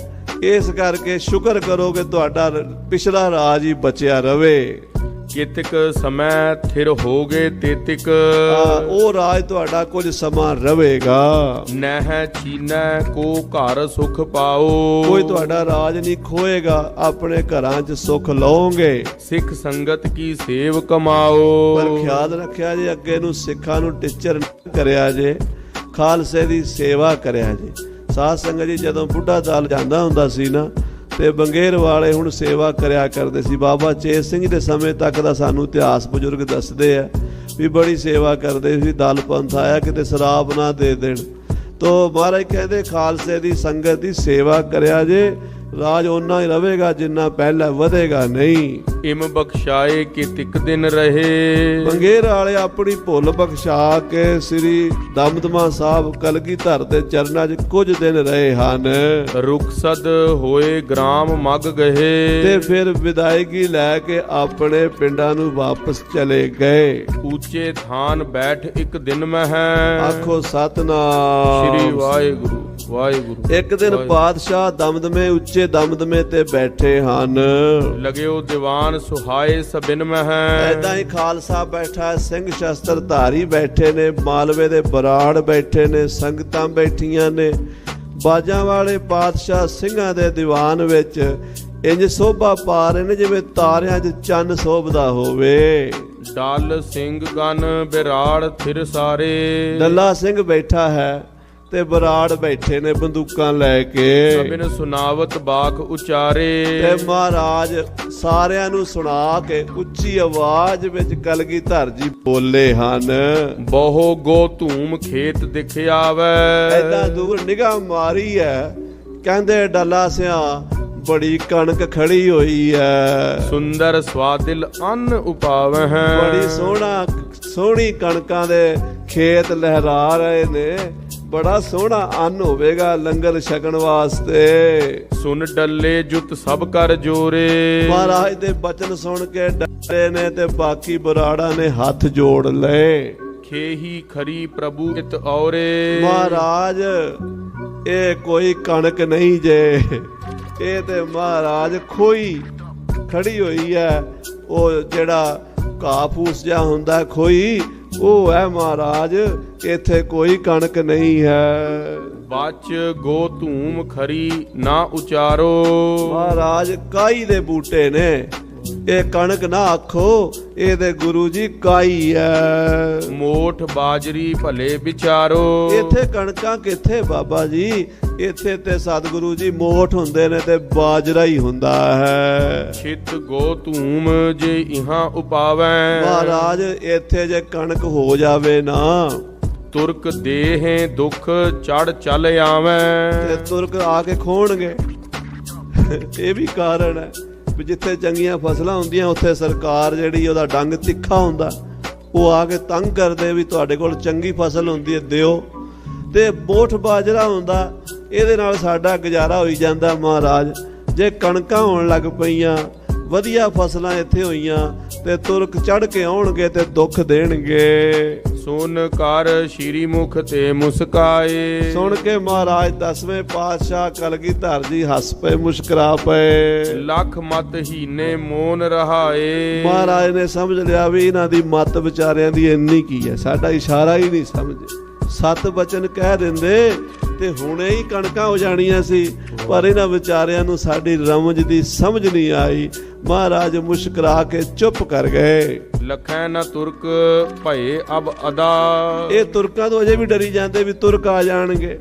[SPEAKER 1] ਇਸ ਕਰਕੇ ਸ਼ੁਕਰ ਕਰੋ ਕਿ ਤੁਹਾਡਾ ਪਿਛਲਾ ਰਾਜ ਹੀ ਬਚਿਆ ਰਵੇ।
[SPEAKER 2] ਕਿਤਕ ਸਮੈ ਥਿਰ ਹੋਗੇ ਤੇਤਿਕ।
[SPEAKER 1] ਉਹ ਰਾਜ ਤੁਹਾਡਾ ਕੁਝ ਸਮਾਂ ਰਵੇਗਾ।
[SPEAKER 2] ਨਹਿ ਚੀਨੈ ਕੋ ਘਰ ਸੁਖ ਪਾਓ।
[SPEAKER 1] ਕੋਈ ਤੁਹਾਡਾ ਰਾਜ ਨਹੀਂ ਖੋਏਗਾ ਆਪਣੇ ਘਰਾਂ 'ਚ ਸੁੱਖ ਲਓਗੇ।
[SPEAKER 2] ਸਿੱਖ ਸੰਗਤ ਕੀ ਸੇਵ ਕਮਾਓ।
[SPEAKER 1] ਪਰ ਖਿਆਲ ਰੱਖਿਆ ਜੇ ਅੱਗੇ ਨੂੰ ਸਿੱਖਾਂ ਨੂੰ ਟੀਚਰ ਕਰਿਆ ਜੇ ਖਾਲਸੇ ਦੀ ਸੇਵਾ ਕਰਿਆ ਜੇ। ਸਾਧ ਸੰਗਤ ਜੀ, ਜਦੋਂ ਬੁੱਢਾ ਦਲ ਜਾਂਦਾ ਹੁੰਦਾ ਸੀ ਨਾ, ਤੇ ਬੰਗੇਰ ਵਾਲੇ ਹੁਣ ਸੇਵਾ ਕਰਿਆ ਕਰਦੇ ਸੀ। ਬਾਬਾ ਚੇਤ ਸਿੰਘ ਦੇ ਸਮੇਂ ਤੱਕ ਦਾ ਸਾਨੂੰ ਇਤਿਹਾਸ ਬਜ਼ੁਰਗ ਦੱਸਦੇ ਆ ਵੀ ਬੜੀ ਸੇਵਾ ਕਰਦੇ ਸੀ। ਦਲ ਪੰਥ ਆਇਆ ਕਿਤੇ ਸ਼ਰਾਬ ਨਾ ਦੇ ਦੇਣ। ਤੋ ਮਹਾਰਾਜ ਕਹਿੰਦੇ, ਖਾਲਸੇ ਦੀ ਸੰਗਤ ਦੀ ਸੇਵਾ ਕਰਿਆ ਜੇ, ਰਾਜ ਓਨਾ ਹੀ ਰਹੇਗਾ ਜਿੰਨਾ ਪਹਿਲਾਂ ਵਧੇਗਾ ਨਹੀਂ।
[SPEAKER 2] ਇਮ ਬਖਸ਼ਾਏ ਕਿ ਤਿਕ ਦਿਨ ਰਹੇ।
[SPEAKER 1] ਬੰਗੇਰ ਵਾਲੇ ਆਪਣੀ ਭੁੱਲ ਬਖਸ਼ਾ ਕੇ ਸ੍ਰੀ ਦਮਦਮਾ ਸਾਹਿਬ ਕਲਗੀਧਰ ਦੇ ਚਰਨਾਂ 'ਚ ਕੁਝ ਦਿਨ ਰਹੇ ਹਨ।
[SPEAKER 2] ਰੁਖਸਦ ਹੋਏ ਗ੍ਰਾਮ ਮਗ ਗਏ
[SPEAKER 1] ਤੇ ਫਿਰ ਵਿਦਾਇਗੀ ਲੈ ਕੇ ਆਪਣੇ ਪਿੰਡਾਂ ਨੂੰ ਵਾਪਸ ਚਲੇ ਗਏ।
[SPEAKER 2] ਉੱਚੇ ਥਾਨ ਬੈਠ ਇੱਕ ਦਿਨ ਮੈਂ ਹੈ
[SPEAKER 1] ਆਖੋ ਸਤਨਾਮ।
[SPEAKER 2] ਸ੍ਰੀ ਵਾਹਿਗੁਰੂ। ਵਾਹਿਗੁਰੂ
[SPEAKER 1] ਇੱਕ ਦਿਨ ਪਾਤਸ਼ਾਹ ਦਮਦਮੇ ਉੱਚੇ ਦਮਦਮੇ ਤੇ ਬੈਠੇ ਹਨ।
[SPEAKER 2] ਲਗਿਓ ਦੀਵਾਨ ਸੁਹਾਏ ਸਬਿਨ ਮੈਂ ਹੈ
[SPEAKER 1] ਐਦਾਂ ਹੀ ਖਾਲਸਾ ਬੈਠਾ ਸਿੰਘ ਸ਼ਸਤਰ ਧਾਰੀ ਬੈਠੇ ਨੇ ਮਾਲਵੇ ਦੇ ਬਰਾੜ ਬੈਠੇ ਨੇ ਸੰਗਤਾਂ ਬੈਠੀਆਂ ਨੇ। ਬਾਜਾਂ ਵਾਲੇ ਪਾਤਸ਼ਾਹ ਸਿੰਘਾਂ ਦੇ ਦੀਵਾਨ ਵਿੱਚ ਇੰਜ ਸੋਭਾ ਪਾ ਰਹੇ ਨੇ ਜਿਵੇਂ ਤਾਰਿਆਂ 'ਚ ਚੰਨ ਸੋਭਦਾ ਹੋਵੇ।
[SPEAKER 2] ਡਲ ਸਿੰਘ ਗਨ ਬਿਰਾੜ ਥਿਰ ਸਾਰੇ।
[SPEAKER 1] ਲੱਲਾ ਸਿੰਘ ਬੈਠਾ ਹੈ ਤੇ ਬਰਾੜ ਬੈਠੇ ਨੇ ਬੰਦੂਕਾਂ ਲੈ ਕੇ।
[SPEAKER 2] ਸਬਿਨ ਸੁਨਾਵਤ ਬਾਖ ਉਚਾਰੇ।
[SPEAKER 1] ਤੇ ਮਹਾਰਾਜ ਸਾਰਿਆਂ ਨੂੰ ਸੁਣਾ ਕੇ ਉੱਚੀ ਆਵਾਜ਼ ਵਿੱਚ ਕਲਗੀਧਰ ਜੀ ਬੋਲੇ ਹਨ।
[SPEAKER 2] ਬਹੁ ਗੋ ਧੂਮ ਖੇਤ ਦਿਖ ਆਵੈ
[SPEAKER 1] ਐਦਾਂ ਦੂਰ ਨਿਗਾਹ ਮਾਰੀ ਹੈ ਕਹਿੰਦੇ ਡੱਲਾ ਸਿਆ ਬੜੀ ਕਣਕ ਖੜੀ ਹੋਈ ਹੈ
[SPEAKER 2] ਸੁੰਦਰ ਸਵਾਦਿਲ ਅੰਨ ਉਪਾਵੈ ਹੈ।
[SPEAKER 1] ਬੜੀ ਸੋਹਣਾ ਸੋਹਣੀ ਕਣਕਾਂ ਦੇ ਖੇਤ ਲਹਿਰਾ ਰਹੇ ਨੇ। ਬੜਾ ਸੋਹਣਾ ਅੰਨ ਹੋਵੇਗਾ ਲੰਗਰ ਛਕਣ ਵਾਸਤੇ।
[SPEAKER 2] ਸੁਨ ਡੱਲੇ ਜੁਤ ਸਭ ਕਰ ਜੋਰੇ।
[SPEAKER 1] ਮਹਾਰਾਜ ਦੇ ਬਚਨ ਸੁਣ ਕੇ ਡਰੇ ਨੇ ਤੇ ਬਾਕੀ ਬਰਾੜਾ ਨੇ ਹੱਥ ਜੋੜ ਲਏ।
[SPEAKER 2] ਖੇਹੀ ਖਰੀ ਪ੍ਰਭੂ ਇਤ ਔਰੇ।
[SPEAKER 1] ਮਹਾਰਾਜ ਇਹ ਕੋਈ ਕਣਕ ਨਹੀਂ ਜੇ। ਇਹ ਤੇ ਮਹਾਰਾਜ ਖੋਈ ਖੜੀ ਹੋਈ ਹੈ। ਉਹ ਜਿਹੜਾ ਘਾਹ ਫੂਸ ਹੁੰਦਾ ਖੋਈ ਉਹ ਹੈ ਮਹਾਰਾਜ ਇੱਥੇ ਕੋਈ ਕਣਕ ਨਹੀਂ ਹੈ।
[SPEAKER 2] ਬਾਚ ਗੋ ਧੂਮ ਖਰੀ ਨਾ ਉਚਾਰੋ।
[SPEAKER 1] ਮਹਾਰਾਜ ਕਾਈ ਦੇ ਬੂਟੇ ਨੇ? ਇਹ ਕਣਕ ਨਾ ਆਖੋ ਇਹ ਤੇ ਗੁਰੂ ਜੀ ਕਾਈ ਹੈ
[SPEAKER 2] ਮੋਠ ਬਾਜਰੀ ਭਲੇ ਵਿਚਾਰੋ।
[SPEAKER 1] ਇੱਥੇ ਕਣਕਾਂ ਕਿੱਥੇ ਬਾਬਾ ਜੀ? ਇੱਥੇ ਤੇ ਸਤਿਗੁਰੂ ਜੀ ਮੋਠ ਹੁੰਦੇ ਨੇ ਤੇ ਬਾਜਰਾ ਹੀ ਹੁੰਦਾ ਹੈ।
[SPEAKER 2] ਛਿਤ ਗੋ ਧੂਮ ਜੇ ਇਹਾਂ ਉਪਾਵੈ।
[SPEAKER 1] ਮਹਾਰਾਜ ਇੱਥੇ ਜੇ ਕਣਕ ਹੋ ਜਾਵੇ ਨਾ
[SPEAKER 2] ਤੁਰਕ ਦੇਹੇ ਦੁਖ ਚੜ ਚੱਲ ਆਵੈ।
[SPEAKER 1] ਤੇ ਤੁਰਕ ਆ ਕੇ ਖੋਣਗੇ। ਇਹ ਵੀ ਕਾਰਨ ਹੈ। ਵੀ ਜਿੱਥੇ ਚੰਗੀਆਂ ਫਸਲਾਂ ਹੁੰਦੀਆਂ, ਉੱਥੇ ਸਰਕਾਰ ਜਿਹੜੀ ਉਹਦਾ ਡੰਗ ਤਿੱਖਾ ਹੁੰਦਾ, ਉਹ ਆ ਕੇ ਤੰਗ ਕਰਦੇ ਵੀ ਤੁਹਾਡੇ ਕੋਲ ਚੰਗੀ ਫਸਲ ਹੁੰਦੀ ਹੈ, ਦਿਓ। ਤੇ ਬੋਠ ਬਾਜਰਾ ਹੁੰਦਾ, ਇਹਦੇ ਨਾਲ ਸਾਡਾ ਗੁਜ਼ਾਰਾ ਹੋਈ ਜਾਂਦਾ ਮਹਾਰਾਜ। ਜੇ ਕਣਕਾਂ ਹੋਣ ਲੱਗ ਪਈਆਂ, ਵਧੀਆ ਫਸਲਾਂ ਇੱਥੇ ਹੋਈਆਂ, ਤੇ ਤੁਰਕ ਚੜ ਕੇ ਆਉਣਗੇ ਤੇ ਦੁੱਖ ਦੇਣਗੇ।
[SPEAKER 2] ਸੁਨ ਕਰ ਸ਼੍ਰੀ ਮੁਖ ਤੇ ਮੁਸਕਾਏ।
[SPEAKER 1] ਸੁਣ ਕੇ ਮਹਾਰਾਜ ਦਸਵੇਂ ਪਾਤਸ਼ਾਹ ਕਲਗੀਧਰ ਜੀ ਹੱਸ ਪਏ ਮੁਸਕਰਾ ਪਏ।
[SPEAKER 2] ਲਖ ਮਤ ਹੀਨੇ ਮੋਨ ਰਹਾਏ।
[SPEAKER 1] ਮਹਾਰਾਜ ਨੇ ਸਮਝ ਲਿਆ ਵੀ ਇਹਨਾਂ ਦੀ ਮੱਤ ਵਿਚਾਰਿਆਂ ਦੀ ਇੰਨੀ ਕੀ ਹੈ ਸਾਡਾ ਇਸ਼ਾਰਾ ਹੀ ਨਹੀਂ ਸਮਝੇ। ਸਤ ਬਚਨ ਕਹਿ ਦਿੰਦੇ ਤੇ ਹੁਣੇ ਹੀ ਕਣਕਾਂ ਹੋ ਜਾਣੀਆਂ ਸੀ ਪਰ ਇਹਨਾਂ ਵਿਚਾਰਿਆਂ ਨੂੰ ਸਾਡੀ ਰਮਜ ਦੀ ਸਮਝ ਨਹੀਂ ਆਈ। ਮਹਾਰਾਜ ਮੁਸਕਰਾ ਕੇ ਚੁੱਪ ਕਰ ਗਏ।
[SPEAKER 2] ਲਖੈ ਨ ਤੁਰਕ ਭਏ ਅਬ ਅਦਾ।
[SPEAKER 1] ਇਹ ਤੁਰਕਾਂ ਤੋਂ ਅਜੇ ਵੀ ਡਰੀ ਜਾਂਦੇ ਵੀ ਤੁਰਕ ਆ ਜਾਣਗੇ।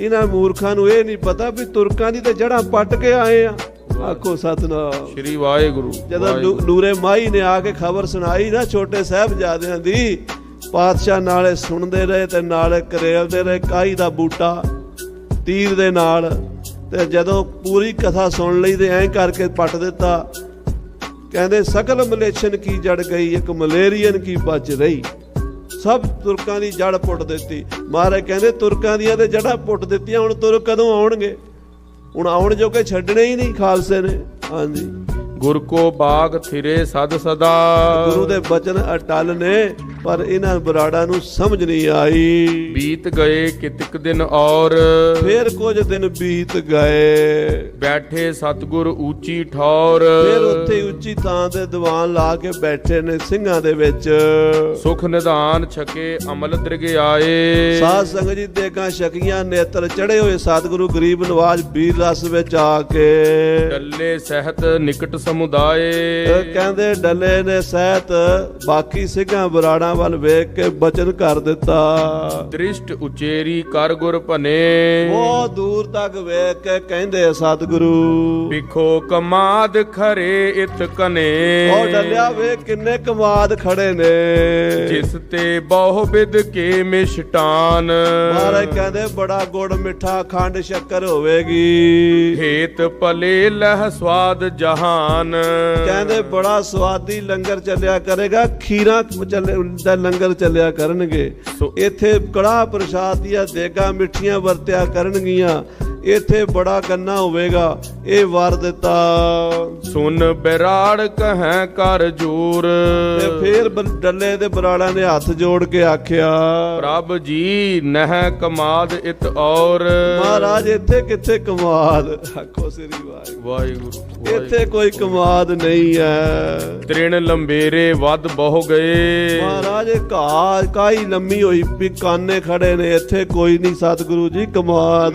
[SPEAKER 1] ਇਹਨਾਂ ਮੂਰਖਾਂ ਨੂੰ ਇਹ ਨਹੀਂ ਪਤਾ ਵੀ ਤੁਰਕਾਂ ਦੀ ਤੇ ਜੜ੍ਹਾਂ ਪੱਟ ਕੇ ਆਏ ਆ। ਆਖੋ ਸਤਨਾਮ।
[SPEAKER 2] ਸ਼੍ਰੀ ਵਾਹਿਗੁਰੂ
[SPEAKER 1] ਜਦੋਂ ਨੂਰੇ ਮਾਈ ਨੇ ਆ ਕੇ ਖਬਰ ਸੁਣਾਈ ਨਾ ਛੋਟੇ ਸਾਹਿਬਜ਼ਾਦਿਆਂ ਦੀ ਪਾਤਸ਼ਾਹ ਨਾਲੇ ਸੁਣਦੇ ਰਹੇ ਤੇ ਨਾਲੇ ਕਰੇਲਦੇ ਰਹੇ ਕਾਈ ਦਾ ਬੂਟਾ ਤੀਰ ਦੇ ਨਾਲ। ਤੇ ਜਦੋਂ ਪੂਰੀ ਕਥਾ ਸੁਣ ਲਈ ਤੇ ਐਂ ਕਰਕੇ ਪੱਟ ਦਿੱਤਾ ਕਹਿੰਦੇ ਸਕਲ ਮਲੇਸ਼ਨ ਕੀ ਜੜ ਗਈ ਇੱਕ ਮਲੇਰੀਅਨ ਕੀ ਬਚ ਰਹੀ? ਸਭ ਤੁਰਕਾਂ ਦੀ ਜੜ ਪੁੱਟ ਦਿੱਤੀ। ਮਹਾਰਾਜ ਕਹਿੰਦੇ ਤੁਰਕਾਂ ਦੀਆਂ ਤੇ ਜੜਾਂ ਪੁੱਟ ਦਿੱਤੀਆਂ ਹੁਣ ਤੁਰਕ ਕਦੋਂ ਆਉਣਗੇ? ਹੁਣ ਆਉਣ ਜੋਗੇ ਛੱਡਣੇ ਹੀ ਨਹੀਂ ਖਾਲਸੇ ਨੇ। ਹਾਂਜੀ।
[SPEAKER 2] ਗੁਰ ਕੋ ਬਾਗ ਥਿਰੇ ਸਦ ਸਦਾ।
[SPEAKER 1] ਗੁਰੂ ਦੇ ਬਚਨ ਅਟਲ ਨੇ। ਪਰ ਇਹਨਾਂ ਬਰਾੜਾ ਨੂੰ ਸਮਝ ਨਹੀਂ ਆਈ।
[SPEAKER 2] ਬੀਤ ਗਏ ਕਿਤਕ ਦਿਨ ਔਰ।
[SPEAKER 1] ਫਿਰ ਕੁਝ ਦਿਨ ਬੀਤ ਗਏ।
[SPEAKER 2] ਬੈਠੇ ਸਤਗੁਰ ਊਚੀ ਠੌਰ।
[SPEAKER 1] ਫਿਰ ਉੱਥੇ ਉੱਚੀ ਥਾਂ ਤੇ ਦੀਵਾਨ ਲਾ ਕੇ ਬੈਠੇ ਨੇ ਸਿੰਘਾਂ ਦੇ ਵਿੱਚ।
[SPEAKER 2] ਸੁਖ ਨਿਧਾਨ ਛਕੇ ਅਮਲ ਦਰਗ ਆਏ।
[SPEAKER 1] ਸਾਧ ਸੰਗਤ ਜੀ ਦੇਗਾ ਸ਼ਕੀਆਂ ਨੇਤਰ ਚੜੇ ਹੋਏ ਸਤਿਗੁਰੂ ਗਰੀਬ ਨਵਾਜ ਵੀਰ ਰਸ ਵਿੱਚ ਆ ਕੇ।
[SPEAKER 2] ਡੱਲੇ ਸਹਿਤ ਨਿਕਟ ਸਮੁਦਾਏ।
[SPEAKER 1] ਕਹਿੰਦੇ ਡੱਲੇ ਨੇ ਸਹਿਤ ਬਾਕੀ ਸਿੰਘਾਂ ਬਰਾੜਾਂ ਵੱਲ ਵੇਖ ਕੇ ਬਚਨ ਕਰ ਦਿੱਤਾ।
[SPEAKER 2] ਦ੍ਰਿਸ਼ਟ ਉਚੇਰੀ ਕਰ ਗੁਰ ਭਨੇ।
[SPEAKER 1] ਬਹੁਤ ਦੂਰ ਤੱਕ ਵੇਖ ਕੇ ਕਹਿੰਦੇ ਸਤਿਗੁਰੂ।
[SPEAKER 2] ਵਿਖੋ ਕਮਾਦ ਖਰੇ ਇਤ ਕਨੇ।
[SPEAKER 1] ਉਹ ਡੱਲਿਆ ਵੇ ਕਿੰਨੇ ਕਮਾਦ ਖੜੇ ਨੇ।
[SPEAKER 2] ਜਿਸ ਤੇ ਬਹੁ ਵਿਦ ਕੇ ਮਿਸ਼ਟਾਨ
[SPEAKER 1] ਮਹਾਰਾਜ ਕਹਿੰਦੇ ਬੜਾ ਗੁੜ ਮਿੱਠਾ ਖੰਡ ਸ਼ੱਕਰ ਹੋਵੇਗੀ।
[SPEAKER 2] ਹੇਤ ਭਲੇ ਲਹ ਸਵਾਦ ਜਹਾਨ।
[SPEAKER 1] ਕਹਿੰਦੇ ਬੜਾ ਸਵਾਦੀ ਲੰਗਰ ਚੱਲਿਆ ਕਰੇਗਾ ਖੀਰਾਂ ਚੱਲੇ ਦਾ ਲੰਗਰ ਚੱਲਿਆ ਕਰਨਗੇ।
[SPEAKER 2] ਸੋ-
[SPEAKER 1] ਇੱਥੇ ਕੜਾ ਪ੍ਰਸ਼ਾਦ ਦੀਆਂ ਦੇਗਾ ਮਿੱਠੀਆਂ ਵਰਤਿਆ ਕਰਨਗੀਆਂ। ਇੱਥੇ ਬੜਾ ਗੰਨਾ ਹੋਵੇਗਾ ਇਹ ਵਰ ਦਿੱਤਾ।
[SPEAKER 2] ਸੁਨ ਬਿਰਾੜ ਕਹੈ ਕਰ ਜੂਰ।
[SPEAKER 1] ਤੇ ਫੇਰ ਡੱਲੇ ਦੇ ਬਰਾੜਾਂ ਨੇ ਹੱਥ ਜੋੜ ਕੇ ਆਖਿਆ
[SPEAKER 2] ਪ੍ਰਭ ਜੀ ਨਹਿ ਕਮਾਦ ਇਤ ਔਰ।
[SPEAKER 1] ਮਹਾਰਾਜ ਇੱਥੇ ਕਿੱਥੇ ਕਮਾਦ? ਆਖੋ ਸ੍ਰੀ ਵਾਹਿਗੁਰੂ। ਇੱਥੇ ਕੋਈ ਕਮਾਦ ਨਹੀਂ ਹੈ
[SPEAKER 2] ਤ੍ਰਿਣ ਲੰਬੇਰੇ ਵੱਧ ਬਹੁ ਗਏ।
[SPEAKER 1] ਮਹਾਰਾਜ ਘਾਹ ਕਾਈ ਲੰਮੀ ਹੋਈ ਵੀ ਕਾਨੇ ਖੜੇ ਨੇ ਇੱਥੇ ਕੋਈ ਨਹੀਂ ਸਤਿਗੁਰੂ ਜੀ ਕਮਾਦ।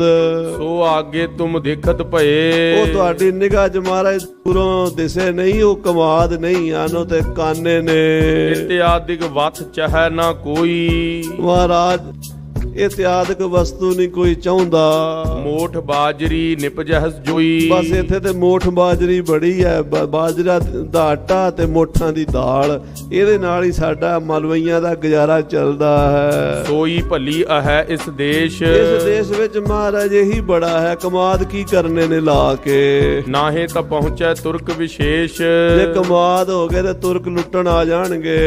[SPEAKER 2] ਸੋ ਆਗੇ ਤੁਮ ਦੇਖਤ ਭਏ।
[SPEAKER 1] ਉਹ ਤੁਹਾਡੀ ਨਿਗਾਹ 'ਚ ਮਹਾਰਾਜ ਦੂਰੋਂ ਦਿਸੇ ਨਹੀਂ ਉਹ ਕਮਾਦ ਨਹੀਂ ਆਨੋ ਤੇ ਕਾਨੇ ਨੇ।
[SPEAKER 2] ਇਤਿਆਦਿਕ ਵਥ ਚਹਿ ਨਾ ਕੋਈ।
[SPEAKER 1] ਮਹਾਰਾਜ ਇਤਿਆਦਿਕ ਵਸਤੂ ਨਹੀਂ ਕੋਈ ਚਾਹੁੰਦਾ।
[SPEAKER 2] ਮੋਠ ਬਾਜਰੀ ਨਿਪਜਹਿਸ ਜੋਈ।
[SPEAKER 1] ਬਸ ਇੱਥੇ ਤੇ ਮੋਠ ਬਾਜਰੀ ਬੜੀ ਹੈ। ਬਾਜਰਾ ਦਾ ਆਟਾ ਤੇ ਮੋਠਾਂ ਦੀ ਦਾਲ। ਇਹਦੇ ਨਾਲ ਹੀ ਸਾਡਾ ਮਲਵਈਆਂ ਦਾ ਗੁਜ਼ਾਰਾ ਚੱਲਦਾ ਹੈ।
[SPEAKER 2] ਸੋਈ ਭਲੀ ਅਹੈ ਇਸ ਦੇਸ਼।
[SPEAKER 1] ਇਸ ਦੇਸ਼ ਵਿੱਚ ਮਹਾਰਾਜ ਇਹੀ ਬੜਾ ਹੈ। ਕਮਾਦ ਕੀ ਕਰਨੇ ਨੇ ਲਾ ਕੇ।
[SPEAKER 2] ਨਾਹੇ ਤਾਂ ਪਹੁੰਚੈ ਤੁਰਕ ਵਿਸ਼ੇਸ਼।
[SPEAKER 1] ਜੇ ਕਮਾਦ ਹੋ ਗਏ ਤੇ ਤੁਰਕ ਲੁੱਟਣ ਆ ਜਾਣਗੇ।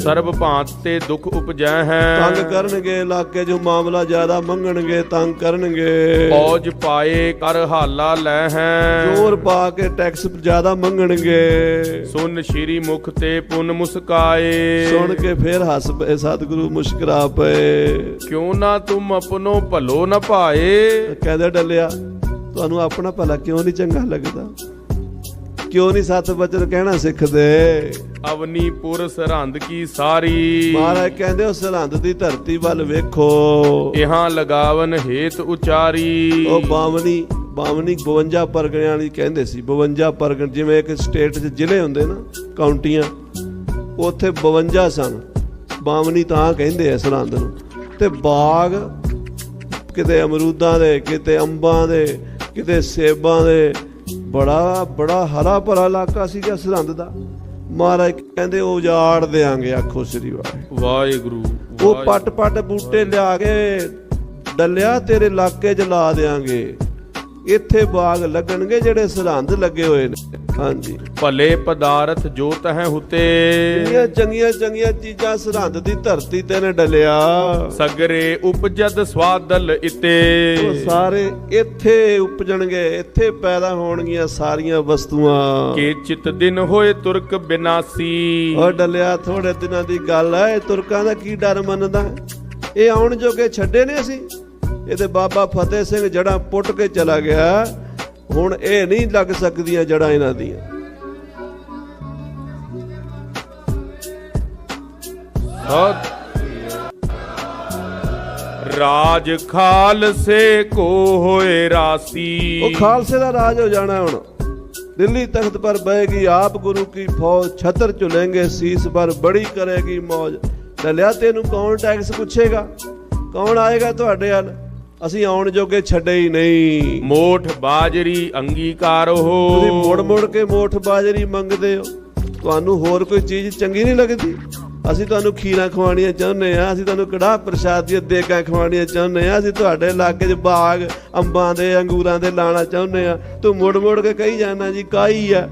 [SPEAKER 2] ਸਰਬ ਭਾਂਤ ਤੇ ਦੁਖ ਉਪਜੈ ਹੈ।
[SPEAKER 1] ਤੰਗ ਕਰਨਗੇ ਇਲਾਕੇ 'ਚ ਮਾਮਲਾ ਜ਼ਿਆਦਾ ਮੰਗਣਗੇ ਤੰਗ ਕਰਨਗੇ।
[SPEAKER 2] ਔਜ ਪਾਏ ਕਰ ਹਾਲਾ ਲੈ ਹੈ।
[SPEAKER 1] ਜ਼ੋਰ ਪਾ ਕੇ ਟੈਕਸ ਜ਼ਿਆਦਾ ਮੰਗਣਗੇ।
[SPEAKER 2] ਸੁਨ ਸ਼੍ਰੀ ਮੁਖ ਤੇ ਪੁਨ ਮੁਸਕਾਏ।
[SPEAKER 1] ਸੁਣ ਕੇ ਫੇਰ ਹੱਸ ਪਏ ਸਤਿਗੁਰੂ ਮੁਸਕਰਾ ਪਏ।
[SPEAKER 2] ਕਿਉਂ ਨਾ ਤੁਮ ਆਪਣੋ ਭਲੋ ਨ ਪਾਏ?
[SPEAKER 1] ਕਹਿੰਦੇ ਡੱਲਿਆ ਤੁਹਾਨੂੰ ਆਪਣਾ ਭਲਾ ਕਿਉਂ ਨਹੀਂ ਚੰਗਾ ਲੱਗਦਾ? ਕਿਉਂ ਨਹੀਂ ਸੱਤ ਬਚਨ ਕਹਿਣਾ ਸਿੱਖਦੇ?
[SPEAKER 2] ਅਵਨੀਪੁਰ ਸਰਹੰਦ ਕੀ ਸਾਰੀ।
[SPEAKER 1] ਮਹਾਰਾਜ ਕਹਿੰਦੇ ਉਹ ਸਰਹੰਦ ਦੀ ਧਰਤੀ ਵੱਲ ਵੇਖੋ।
[SPEAKER 2] ਇਹਾਂ ਲਗਾਵਨ ਹੇਤ ਉਚਾਰੀ।
[SPEAKER 1] ਉਹ ਬਾਵਨੀ ਬਾਵਨੀ 52 ਪਰਗਣਿਆਂ ਵਾਲੀ ਕਹਿੰਦੇ ਸੀ 52 ਪਰਗਣ ਜਿਵੇਂ ਇੱਕ ਸਟੇਟ 'ਚ ਜ਼ਿਲ੍ਹੇ ਹੁੰਦੇ ਨਾ ਕਾਉਂਟੀਆਂ ਉੱਥੇ 52 ਸਨ। ਬਾਵਨੀ ਤਾਂ ਕਹਿੰਦੇ ਆ ਸਰਹੰਦ ਨੂੰ। ਤੇ ਬਾਗ ਕਿਤੇ ਅਮਰੂਦਾਂ ਦੇ ਕਿਤੇ ਅੰਬਾਂ ਦੇ ਕਿਤੇ ਸੇਬਾਂ ਦੇ ਬੜਾ ਬੜਾ ਹਰਾ ਭਰਾ ਇਲਾਕਾ ਸੀਗਾ ਸਰਹੰਦ ਦਾ। ਮਹਾਰਾਜ ਕਹਿੰਦੇ ਉਹ ਉਜਾੜ ਦੇਾਂਗੇ ਆਖੋ ਸ੍ਰੀ ਵਾਹਿਗੁਰੂ।
[SPEAKER 2] ਵਾਹਿਗੁਰੂ
[SPEAKER 1] ਉਹ ਪੱਟ ਪੱਟ ਬੂਟੇ ਲਿਆ ਕੇ ਡੱਲਿਆ ਤੇਰੇ ਇਲਾਕੇ 'ਚ ਲਾ ਦੇਾਂਗੇ ਇੱਥੇ ਬਾਗ ਲੱਗਣਗੇ ਜਿਹੜੇ ਸਰਹੰਦ ਲੱਗੇ ਹੋਏ ਨੇ। ਹਾਂਜੀ।
[SPEAKER 2] ਭਲੇ ਪਦਾਰਥ ਜੋ ਤਹ ਹੁਤੇ।
[SPEAKER 1] ਇੰਨੀਆਂ ਚੰਗੀਆਂ ਚੰਗੀਆਂ ਚੀਜ਼ਾਂ ਸਰਹੰਦ ਦੀ ਧਰਤੀ ਤੇ ਨੇ ਡਲਿਆ।
[SPEAKER 2] ਸਗਰੇ ਉਪਜਦ ਸਵਾਦਲ ਇਤੇ।
[SPEAKER 1] ਉਹ ਸਾਰੇ ਇੱਥੇ ਉਪਜਣਗੇ ਇੱਥੇ ਪੈਦਾ ਹੋਣਗੀਆਂ ਸਾਰੀਆਂ ਵਸਤੂਆਂ।
[SPEAKER 2] ਕੇ ਚਿਤ ਦਿਨ ਹੋਏ ਤੁਰਕ ਬਿਨਾਸੀ।
[SPEAKER 1] ਉਹ ਡਲਿਆ ਥੋੜੇ ਦਿਨਾਂ ਦੀ ਗੱਲ ਹੈ ਇਹ ਤੁਰਕਾਂ ਦਾ ਕੀ ਡਰ ਮੰਨਦਾ? ਇਹ ਆਉਣ ਜੋਗੇ ਛੱਡੇ ਨੇ ਅਸੀਂ? ਇਹ ਤੇ ਬਾਬਾ ਫਤਿਹ ਸਿੰਘ ਜੜਾਂ ਪੁੱਟ ਕੇ ਚਲਾ ਗਿਆ। ਹੁਣ ਇਹ ਨਹੀਂ ਲੱਗ ਸਕਦੀਆਂ ਜੜਾਂ ਇਹਨਾਂ ਦੀਆਂ।
[SPEAKER 2] ਰਾਜ ਖਾਲਸੇ ਕੋ ਹੋਏ ਰਾਸੀ।
[SPEAKER 1] ਉਹ ਖਾਲਸੇ ਦਾ ਰਾਜ ਹੋ ਜਾਣਾ ਹੁਣ। ਦਿੱਲੀ ਤਖਤ ਪਰ ਬਹੇਗੀ ਆਪ ਗੁਰੂ ਕੀ ਫੌਜ ਛਤਰ ਚੁਲੇਂਗੇ ਸੀਸ ਪਰ ਬੜੀ ਕਰੇਗੀ ਮੌਜ। ਡਲਿਆ ਤੈਨੂੰ ਕੌਣ ਟੈਕਸ ਪੁੱਛੇਗਾ? ਕੌਣ ਆਏਗਾ ਤੁਹਾਡੇ ਵੱਲ ਅਸੀਂ ਆਉਣ ਜੋਗੇ ਛੱਡੇ ਹੀ ਨਹੀਂ।
[SPEAKER 2] ਮੋਠ ਬਾਜਰੀ ਅੰਗੀਕਾਰ
[SPEAKER 1] ਤੁਸੀਂ
[SPEAKER 2] ਹੋ
[SPEAKER 1] ਮੋੜ ਮੋੜ ਕੇ ਮੋਠ ਬਾਜਰੀ ਮੰਗਦੇ ਹੋ। ਤੁਹਾਨੂੰ ਹੋਰ ਕੋਈ ਚੀਜ਼ ਚੰਗੀ ਨਹੀਂ ਲੱਗਦੀ। ਅਸੀਂ ਤੁਹਾਨੂੰ ਖੀਰਾਂ ਖਵਾਉਣੀਆਂ ਚਾਹੁੰਦੇ ਆ ਅਸੀਂ ਤੁਹਾਨੂੰ ਕੜਾਹ ਪ੍ਰਸ਼ਾਦ ਦੀਆਂ ਦੇਗਾਂ ਖਵਾਉਣੀਆਂ ਚਾਹੁੰਦੇ ਆ ਅਸੀਂ ਤੁਹਾਡੇ ਇਲਾਕੇ 'ਚ ਬਾਗ ਅੰਬਾਂ ਦੇ ਅੰਗੂਰਾਂ ਦੇ ਲਾਣਾ ਚਾਹੁੰਦੇ ਆ ਤੂੰ ਮੋੜ ਮੋੜ ਕੇ ਕਹੀ ਜਾਂਦਾ ਜੀ ਕਾਈ ਆ?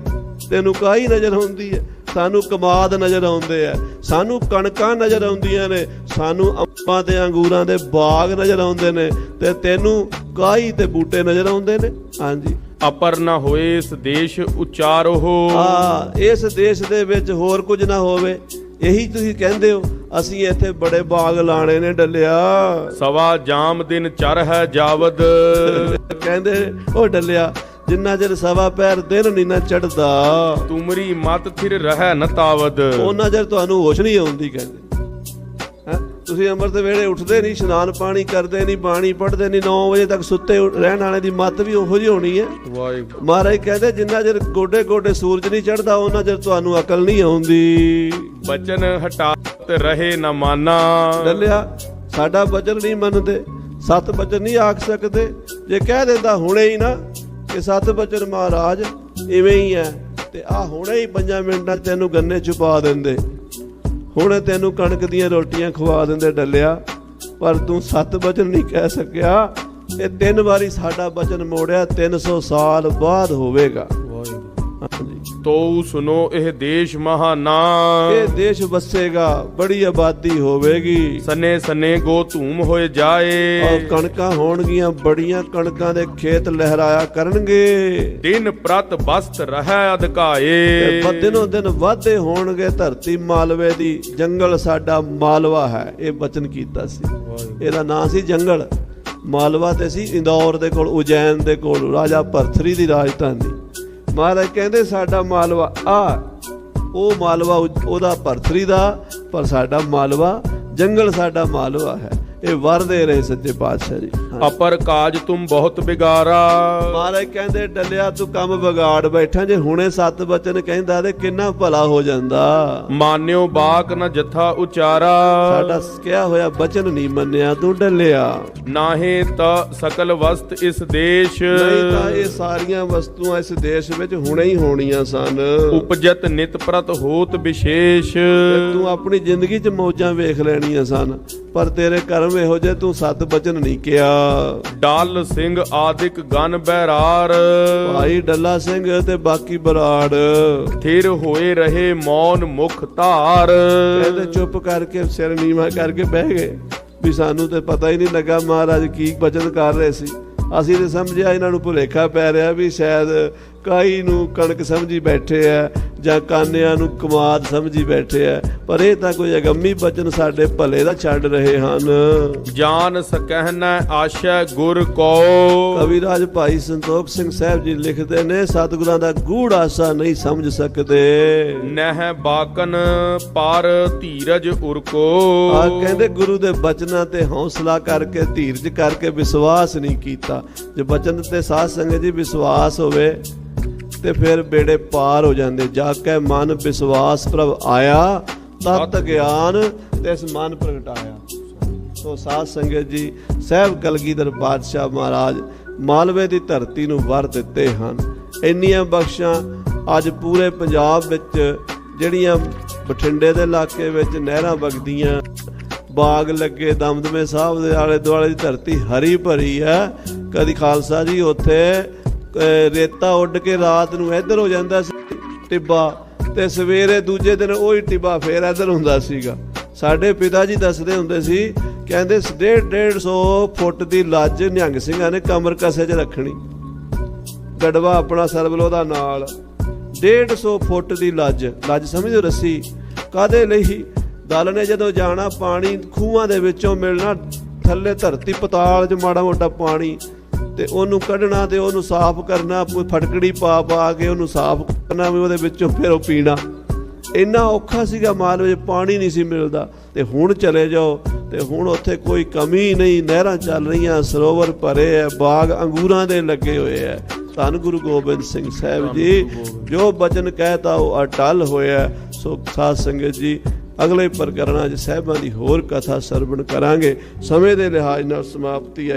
[SPEAKER 1] ਤੈਨੂੰ ਕਾਈ ਨਜ਼ਰ ਆਉਂਦੀ ਹੈ? ਸਾਨੂੰ ਕਮਾਦ ਨਜ਼ਰ ਆਉਂਦੇ ਆ। ਸਾਨੂੰ ਕਣਕਾਂ ਨਜ਼ਰ ਆਉਂਦੀਆਂ ਨੇ। ਸਾਨੂੰ ਅੰਬਾਂ ਤੇ ਅੰਗੂਰਾਂ ਦੇ ਬਾਗ ਨਜ਼ਰ ਆਉਂਦੇ ਨੇ ਤੇ ਤੈਨੂੰ ਕਾਈ ਤੇ ਬੂਟੇ ਨਜ਼ਰ ਆਉਂਦੇ ਨੇ? ਹਾਂਜੀ।
[SPEAKER 2] ਅਪਰ ਨ ਹੋਏ ਇਸ ਦੇਸ਼ ਉਚਾਰੋ
[SPEAKER 1] ਆ ਇਸ ਦੇਸ਼ ਦੇ ਵਿੱਚ ਹੋਰ ਕੁਝ ਨਾ ਹੋਵੇ। ਇਹੀ ਤੁਸੀਂ ਕਹਿੰਦੇ ਹੋ ਅਸੀਂ ਇੱਥੇ ਬੜੇ ਬਾਗ ਲਾਣੇ ਨੇ ਡੱਲਿਆ।
[SPEAKER 2] ਸਵਾ ਜਾਮ ਦਿਨ ਚਰ ਹੈ ਜਾਵਦ।
[SPEAKER 1] ਕਹਿੰਦੇ ਉਹ ਡੱਲਿਆ ਜਿੰਨਾ ਚਿਰ ਸਵਾ ਪੈਰ ਦਿਨ ਨਹੀਂ ਨਾ ਚੜਦਾ
[SPEAKER 2] ਤੁਮਰੀ ਮਤ ਥਿਰ ਰਹਿ ਨ ਤਾਵਦ।
[SPEAKER 1] ਉਹਨਾਂ ਚਿਰ ਤੁਹਾਨੂੰ ਹੋਸ਼ ਨਹੀਂ ਆਉਂਦੀ ਕਹਿੰਦੇ? ਤੁਸੀਂ ਅੰਮ੍ਰਿਤ ਵੇਲੇ ਉੱਠਦੇ ਨਹੀਂ ਇਸ਼ਨਾਨ ਪਾਣੀ ਕਰਦੇ ਨਹੀਂ ਬਾਣੀ ਪੜ੍ਹਦੇ ਨਹੀਂ 9 ਵਜੇ ਤੱਕ ਸੁੱਤੇ ਰਹਿਣ ਵਾਲੇ ਦੀ ਮੱਤ ਵੀ ਉਹੋ ਜਿਹੀ ਹੋਣੀ ਹੈ।
[SPEAKER 2] ਵਾਹਿਗੁਰੂ।
[SPEAKER 1] ਮਹਾਰਾਜ ਕਹਿੰਦੇ ਜਿੰਨਾ ਚਿਰ ਗੋਡੇ ਗੋਡੇ ਸੂਰਜ ਨਹੀਂ ਚੜਦਾ ਉਹਨਾਂ ਚਿਰ ਤੁਹਾਨੂੰ ਅਕਲ ਨਹੀਂ ਆਉਂਦੀ।
[SPEAKER 2] ਬਚਨ ਹਟਾਤ ਰਹੇ ਨ ਮਾਨਾ।
[SPEAKER 1] ਡੱਲਿਆ ਸਾਡਾ ਬਚਨ ਨਹੀਂ ਮੰਨਦੇ ਸਤ ਬਚਨ ਨਹੀਂ ਆਖ ਸਕਦੇ। ਜੇ ਕਹਿ ਦਿੰਦਾ ਹੁਣੇ ਹੀ ਨਾ ਕਿ ਸਤ ਬਚਨ ਮਹਾਰਾਜ ਇਵੇਂ ਹੀ ਹੈ ਤੇ ਆ ਹੁਣੇ ਹੀ 5 ਮਿੰਟਾਂ ਤੈਨੂੰ ਗੰਨੇ ਛੁਪਾ ਦਿੰਦੇ। ਹੁਣੇ ਤੈਨੂੰ ਕਣਕ ਦੀਆਂ ਰੋਟੀਆਂ ਖਵਾ ਦਿੰਦੇ ਡੱਲਿਆ, ਪਰ ਤੂੰ ਸਤ ਬਚਨ ਨਹੀਂ ਕਹਿ ਸਕਿਆ ਇਹ ਤਿੰਨ ਵਾਰੀ ਸਾਡਾ ਬਚਨ ਮੋੜਿਆ 300 ਸਾਲ ਬਾਅਦ ਹੋਵੇਗਾ।
[SPEAKER 2] ਤੋ ਸੁਨੋ ਇਹ ਦੇਸ਼ ਮਹਾਨਾ
[SPEAKER 1] ਇਹ ਦੇਸ਼ ਵਸੇਗਾ ਬੜੀ ਆਬਾਦੀ ਹੋਵੇਗੀ।
[SPEAKER 2] ਸਨੇ ਸਨੇ ਗੋ ਧੂਮ ਹੋਏ ਜਾਏ।
[SPEAKER 1] ਔਰ ਕਣਕਾਂ ਹੋਣਗੀਆਂ ਬੜੀਆਂ ਕਣਕਾਂ ਦੇ ਖੇਤ ਲਹਿਰਾਇਆ ਕਰਨਗੇ।
[SPEAKER 2] ਦਿਨ ਪ੍ਰਤ ਬਸਤ ਰਹਿ
[SPEAKER 1] ਤੇ
[SPEAKER 2] ਅਧਕਾਏ
[SPEAKER 1] ਬ- ਦਿਨੋਂ ਦਿਨ ਵਾਧੇ ਹੋਣਗੇ ਧਰਤੀ ਮਾਲਵੇ ਦੀ। ਜੰਗਲ ਸਾਡਾ ਮਾਲਵਾ ਹੈ ਇਹ ਬਚਨ ਕੀਤਾ ਸੀ। ਇਹਦਾ ਨਾਂ ਸੀ ਜੰਗਲ। ਮਾਲਵਾ ਤੇ ਸੀ ਇੰਦੌਰ ਦੇ ਕੋਲ ਉਜੈਨ ਦੇ ਕੋਲ ਰਾਜਾ ਭਰਥਰੀ ਦੀ ਰਾਜਧਾਨੀ। ਮਹਾਰਾਜ ਕਹਿੰਦੇ ਸਾਡਾ ਮਾਲਵਾ, ਆ, ਉਹ ਮਾਲਵਾ ਉਹਦਾ ਭਰਥਰੀ ਦਾ, ਪਰ ਸਾਡਾ ਮਾਲਵਾ ਜੰਗਲ ਸਾਡਾ ਮਾਲਵਾ ਹੈ। ਇਹ ਵਰ ਦੇ ਰਹੇ ਸੱਚੇ ਪਾਤਸ਼ਾਹ ਜੀ।
[SPEAKER 2] ਅਪਰ ਕਾਜ ਤੁਮ ਬਹੁਤ ਬਿਗਾਰਾ।
[SPEAKER 1] ਮਹਾਰਾਜ ਕਹਿੰਦੇ ਡੱਲਿਆ ਤੂੰ ਕੰਮ ਵਿਗਾੜ ਬੈਠਾ ਜੇ ਹੁਣੇ ਸੱਤ ਬਚਨ ਕਹਿੰਦਾ ਤੇ ਕਿੰਨਾ ਭਲਾ ਹੋ ਜਾਂਦਾ।
[SPEAKER 2] ਮਾਨਿਓ ਬਾਕ ਨ ਜਥਾ ਉਚਾਰਾ।
[SPEAKER 1] ਸਾਡਾ ਕਿਹਾ ਹੋਇਆ ਬਚਨ ਨਹੀਂ ਮੰਨਿਆ ਤੂੰ ਡੱਲਿਆ।
[SPEAKER 2] ਨਾਹੇ ਤਾ ਸਕਲ ਵਸਤ ਇਸ ਦੇਸ਼।
[SPEAKER 1] ਨਹੀਂ ਤਾਂ ਇਹ ਸਾਰੀਆਂ ਵਸਤੂਆਂ ਇਸ ਦੇਸ਼ ਵਿੱਚ ਹੁਣੇ ਹੀ ਹੋਣੀਆਂ ਸਨ।
[SPEAKER 2] ਉਪਜਤ ਨਿਤ ਪ੍ਰਤ ਹੋਤ ਵਿਸ਼ੇਸ਼।
[SPEAKER 1] ਤੇ ਤੂੰ ਆਪਣੀ ਜ਼ਿੰਦਗੀ 'ਚ ਮੌਜਾਂ ਵੇਖ ਲੈਣੀਆਂ ਸਨ। ਪਰ ਤੇਰੇ ਕਰਮ ਇਹੋ ਜਿਹੇ ਤੂੰ ਸੱਤ ਬਚਨ ਨਹੀਂ ਕਿਹਾ।
[SPEAKER 2] ਡਲ ਸਿੰਘ ਆਦਿਕ ਗਨ ਬਹਿਰਾਰ
[SPEAKER 1] ਭਾਈ ਡੱਲਾ ਸਿੰਘ ਤੇ ਬਾਕੀ ਬਰਾੜ।
[SPEAKER 2] ਥਿਰ ਹੋਏ ਰਹੇ ਮੌਨ ਮੁਖ ਧਾਰ।
[SPEAKER 1] ਕਹਿੰਦੇ ਚੁੱਪ ਕਰਕੇ ਸਿਰ ਨੀਵਾ ਕਰਕੇ ਬਹਿ ਗਏ। ਵੀ ਸਾਨੂੰ ਤੇ ਪਤਾ ਹੀ ਨਹੀਂ ਲੱਗਾ ਮਹਾਰਾਜ ਕੀ ਬਚਨ ਕਰ ਰਹੇ ਸੀ। ਅਸੀਂ ਤੇ ਸਮਝਿਆ ਇਹਨਾਂ ਨੂੰ ਭੁਲੇਖਾ ਪੈ ਰਿਹਾ ਵੀ ਸ਼ਾਇਦ ਕਾਈ ਨੂੰ ਕਣਕ ਸਮਝੀ ਬੈਠੇ ਆ ਜਾਂ ਕਾਨਿਆਂ ਨੂੰ ਕਮਾਦ ਸਮਝੀ ਬੈਠੇ ਆ ਪਰ ਇਹ ਤਾਂ ਕੋਈ ਅਗੰਮੀ ਬਚਨ ਸਾਡੇ ਭਲੇ ਦਾ ਛੱਡ ਰਹੇ ਹਨ।
[SPEAKER 2] ਜਾਨ ਸਕਹਿਨ ਆਸ਼ਾ ਗੁਰ ਕੋ
[SPEAKER 1] ਕਵਿਰਾਜ ਭਾਈ ਸੰਤੋਖ ਸਿੰਘ ਸਾਹਿਬ ਜੀ ਲਿਖਦੇ ਨੇ ਸਤਿਗੁਰਾਂ ਦਾ ਗੂੜ ਆਸਾ ਨਹੀਂ ਸਮਝ ਸਕਦੇ।
[SPEAKER 2] ਨਹਿ ਬਾਕਨ ਪਰ ਧੀਰਜ ਉਰਕੋ।
[SPEAKER 1] ਆ ਕਹਿੰਦੇ ਗੁਰੂ ਦੇ ਬਚਨਾਂ ਤੇ ਹੌਸਲਾ ਕਰਕੇ ਧੀਰਜ ਕਰਕੇ ਵਿਸ਼ਵਾਸ ਨਹੀਂ ਕੀਤਾ। ਜੇ ਬਚਨ ਤੇ ਸਾਧ ਸੰਗਤ ਜੀ ਵਿਸ਼ਵਾਸ ਹੋਵੇ ਤੇ ਫਿਰ ਬੇੜੇ ਪਾਰ ਹੋ ਜਾਂਦੇ। ਜਾ ਕੇ ਮਨ ਵਿਸ਼ਵਾਸ ਪ੍ਰਭ ਆਇਆ ਤਤ ਗਿਆਨ ਤਿਸ ਮਨ ਪ੍ਰਗਟਾਇਆ ਸੋ ਸਾਧ ਸੰਗਤ ਜੀ ਸਹਿਬ ਕਲਗੀਧਰ ਪਾਤਸ਼ਾਹ ਮਹਾਰਾਜ ਮਾਲਵੇ ਦੀ ਧਰਤੀ ਨੂੰ ਵਰ ਦਿੱਤੇ ਹਨ। ਇੰਨੀਆਂ ਬਖਸ਼ਾਂ ਅੱਜ ਪੂਰੇ ਪੰਜਾਬ ਵਿੱਚ ਜਿਹੜੀਆਂ ਬਠਿੰਡੇ ਦੇ ਇਲਾਕੇ ਵਿੱਚ ਨਹਿਰਾਂ ਵਗਦੀਆਂ ਬਾਗ ਲੱਗੇ ਦਮਦਮੇ ਸਾਹਿਬ ਦੇ ਆਲੇ ਦੁਆਲੇ ਦੀ ਧਰਤੀ ਹਰੀ ਭਰੀ ਹੈ। ਕਦੀ ਖਾਲਸਾ ਜੀ ਉੱਥੇ ਰੇਤਾ ਉੱਡ ਕੇ ਰਾਤ ਨੂੰ ਇੱਧਰ ਹੋ ਜਾਂਦਾ ਸੀ ਟਿੱਬਾ ਤੇ ਸਵੇਰੇ ਦੂਜੇ ਦਿਨ ਉਹੀ ਟਿੱਬਾ ਫੇਰ ਇੱਧਰ ਹੁੰਦਾ ਸੀਗਾ। ਸਾਡੇ ਪਿਤਾ ਜੀ ਦੱਸਦੇ ਹੁੰਦੇ ਸੀ, ਕਹਿੰਦੇ 150 ਫੁੱਟ ਦੀ ਲੱਜ ਨਿਹੰਗ ਸਿੰਘਾਂ ਨੇ ਕਮਰ ਕਸੇ 'ਚ ਰੱਖਣੀ। ਗੜਵਾ ਆਪਣਾ ਸਰਬਲੋ ਦਾ ਨਾਲ। 150 ਫੁੱਟ ਦੀ ਲੱਜ। ਲੱਜ ਸਮਝੋ ਰੱਸੀ ਕਾਦੇ ਲਈ? ਦਲ ਨੇ ਜਦੋਂ ਜਾਣਾ ਪਾਣੀ ਖੂਹਾਂ ਦੇ ਵਿੱਚੋਂ ਮਿਲਣਾ, ਥੱਲੇ ਧਰਤੀ ਪਤਾਲ 'ਚ ਮਾੜਾ ਮੋਟਾ ਪਾਣੀ। ਤੇ ਉਹਨੂੰ ਕੱਢਣਾ ਤੇ ਉਹਨੂੰ ਸਾਫ਼ ਕਰਨਾ ਕੋਈ ਫਟਕੜੀ ਪਾ ਪਾ ਕੇ ਉਹਨੂੰ ਸਾਫ਼ ਕਰਨਾ ਵੀ ਉਹਦੇ ਵਿੱਚੋਂ ਫਿਰ ਉਹ ਪੀਣਾ। ਇੰਨਾ ਔਖਾ ਸੀਗਾ ਮਾਲ ਵਿੱਚ ਪਾਣੀ ਨਹੀਂ ਸੀ ਮਿਲਦਾ। ਤੇ ਹੁਣ ਚਲੇ ਜਾਓ ਤੇ ਹੁਣ ਉੱਥੇ ਕੋਈ ਕਮੀ ਨਹੀਂ ਨਹਿਰਾਂ ਚੱਲ ਰਹੀਆਂ ਸਰੋਵਰ ਭਰੇ ਐ ਬਾਗ ਅੰਗੂਰਾਂ ਦੇ ਲੱਗੇ ਹੋਏ ਐ। ਧੰਨ ਗੁਰੂ ਗੋਬਿੰਦ ਸਿੰਘ ਸਾਹਿਬ ਜੀ ਜੋ ਬਚਨ ਕਹਿਤਾ ਉਹ ਅਟਲ ਹੋਇਆ ਸੋ ਸਾਧ ਸੰਗਤ ਜੀ ਅਗਲੇ ਪ੍ਰਕਰਣਾਂ 'ਚ ਸਾਹਿਬਾਂ ਦੀ ਹੋਰ ਕਥਾ ਸਰਵਣ ਕਰਾਂਗੇ। ਸਮੇਂ ਦੇ ਲਿਹਾਜ਼ ਨਾਲ ਸਮਾਪਤੀ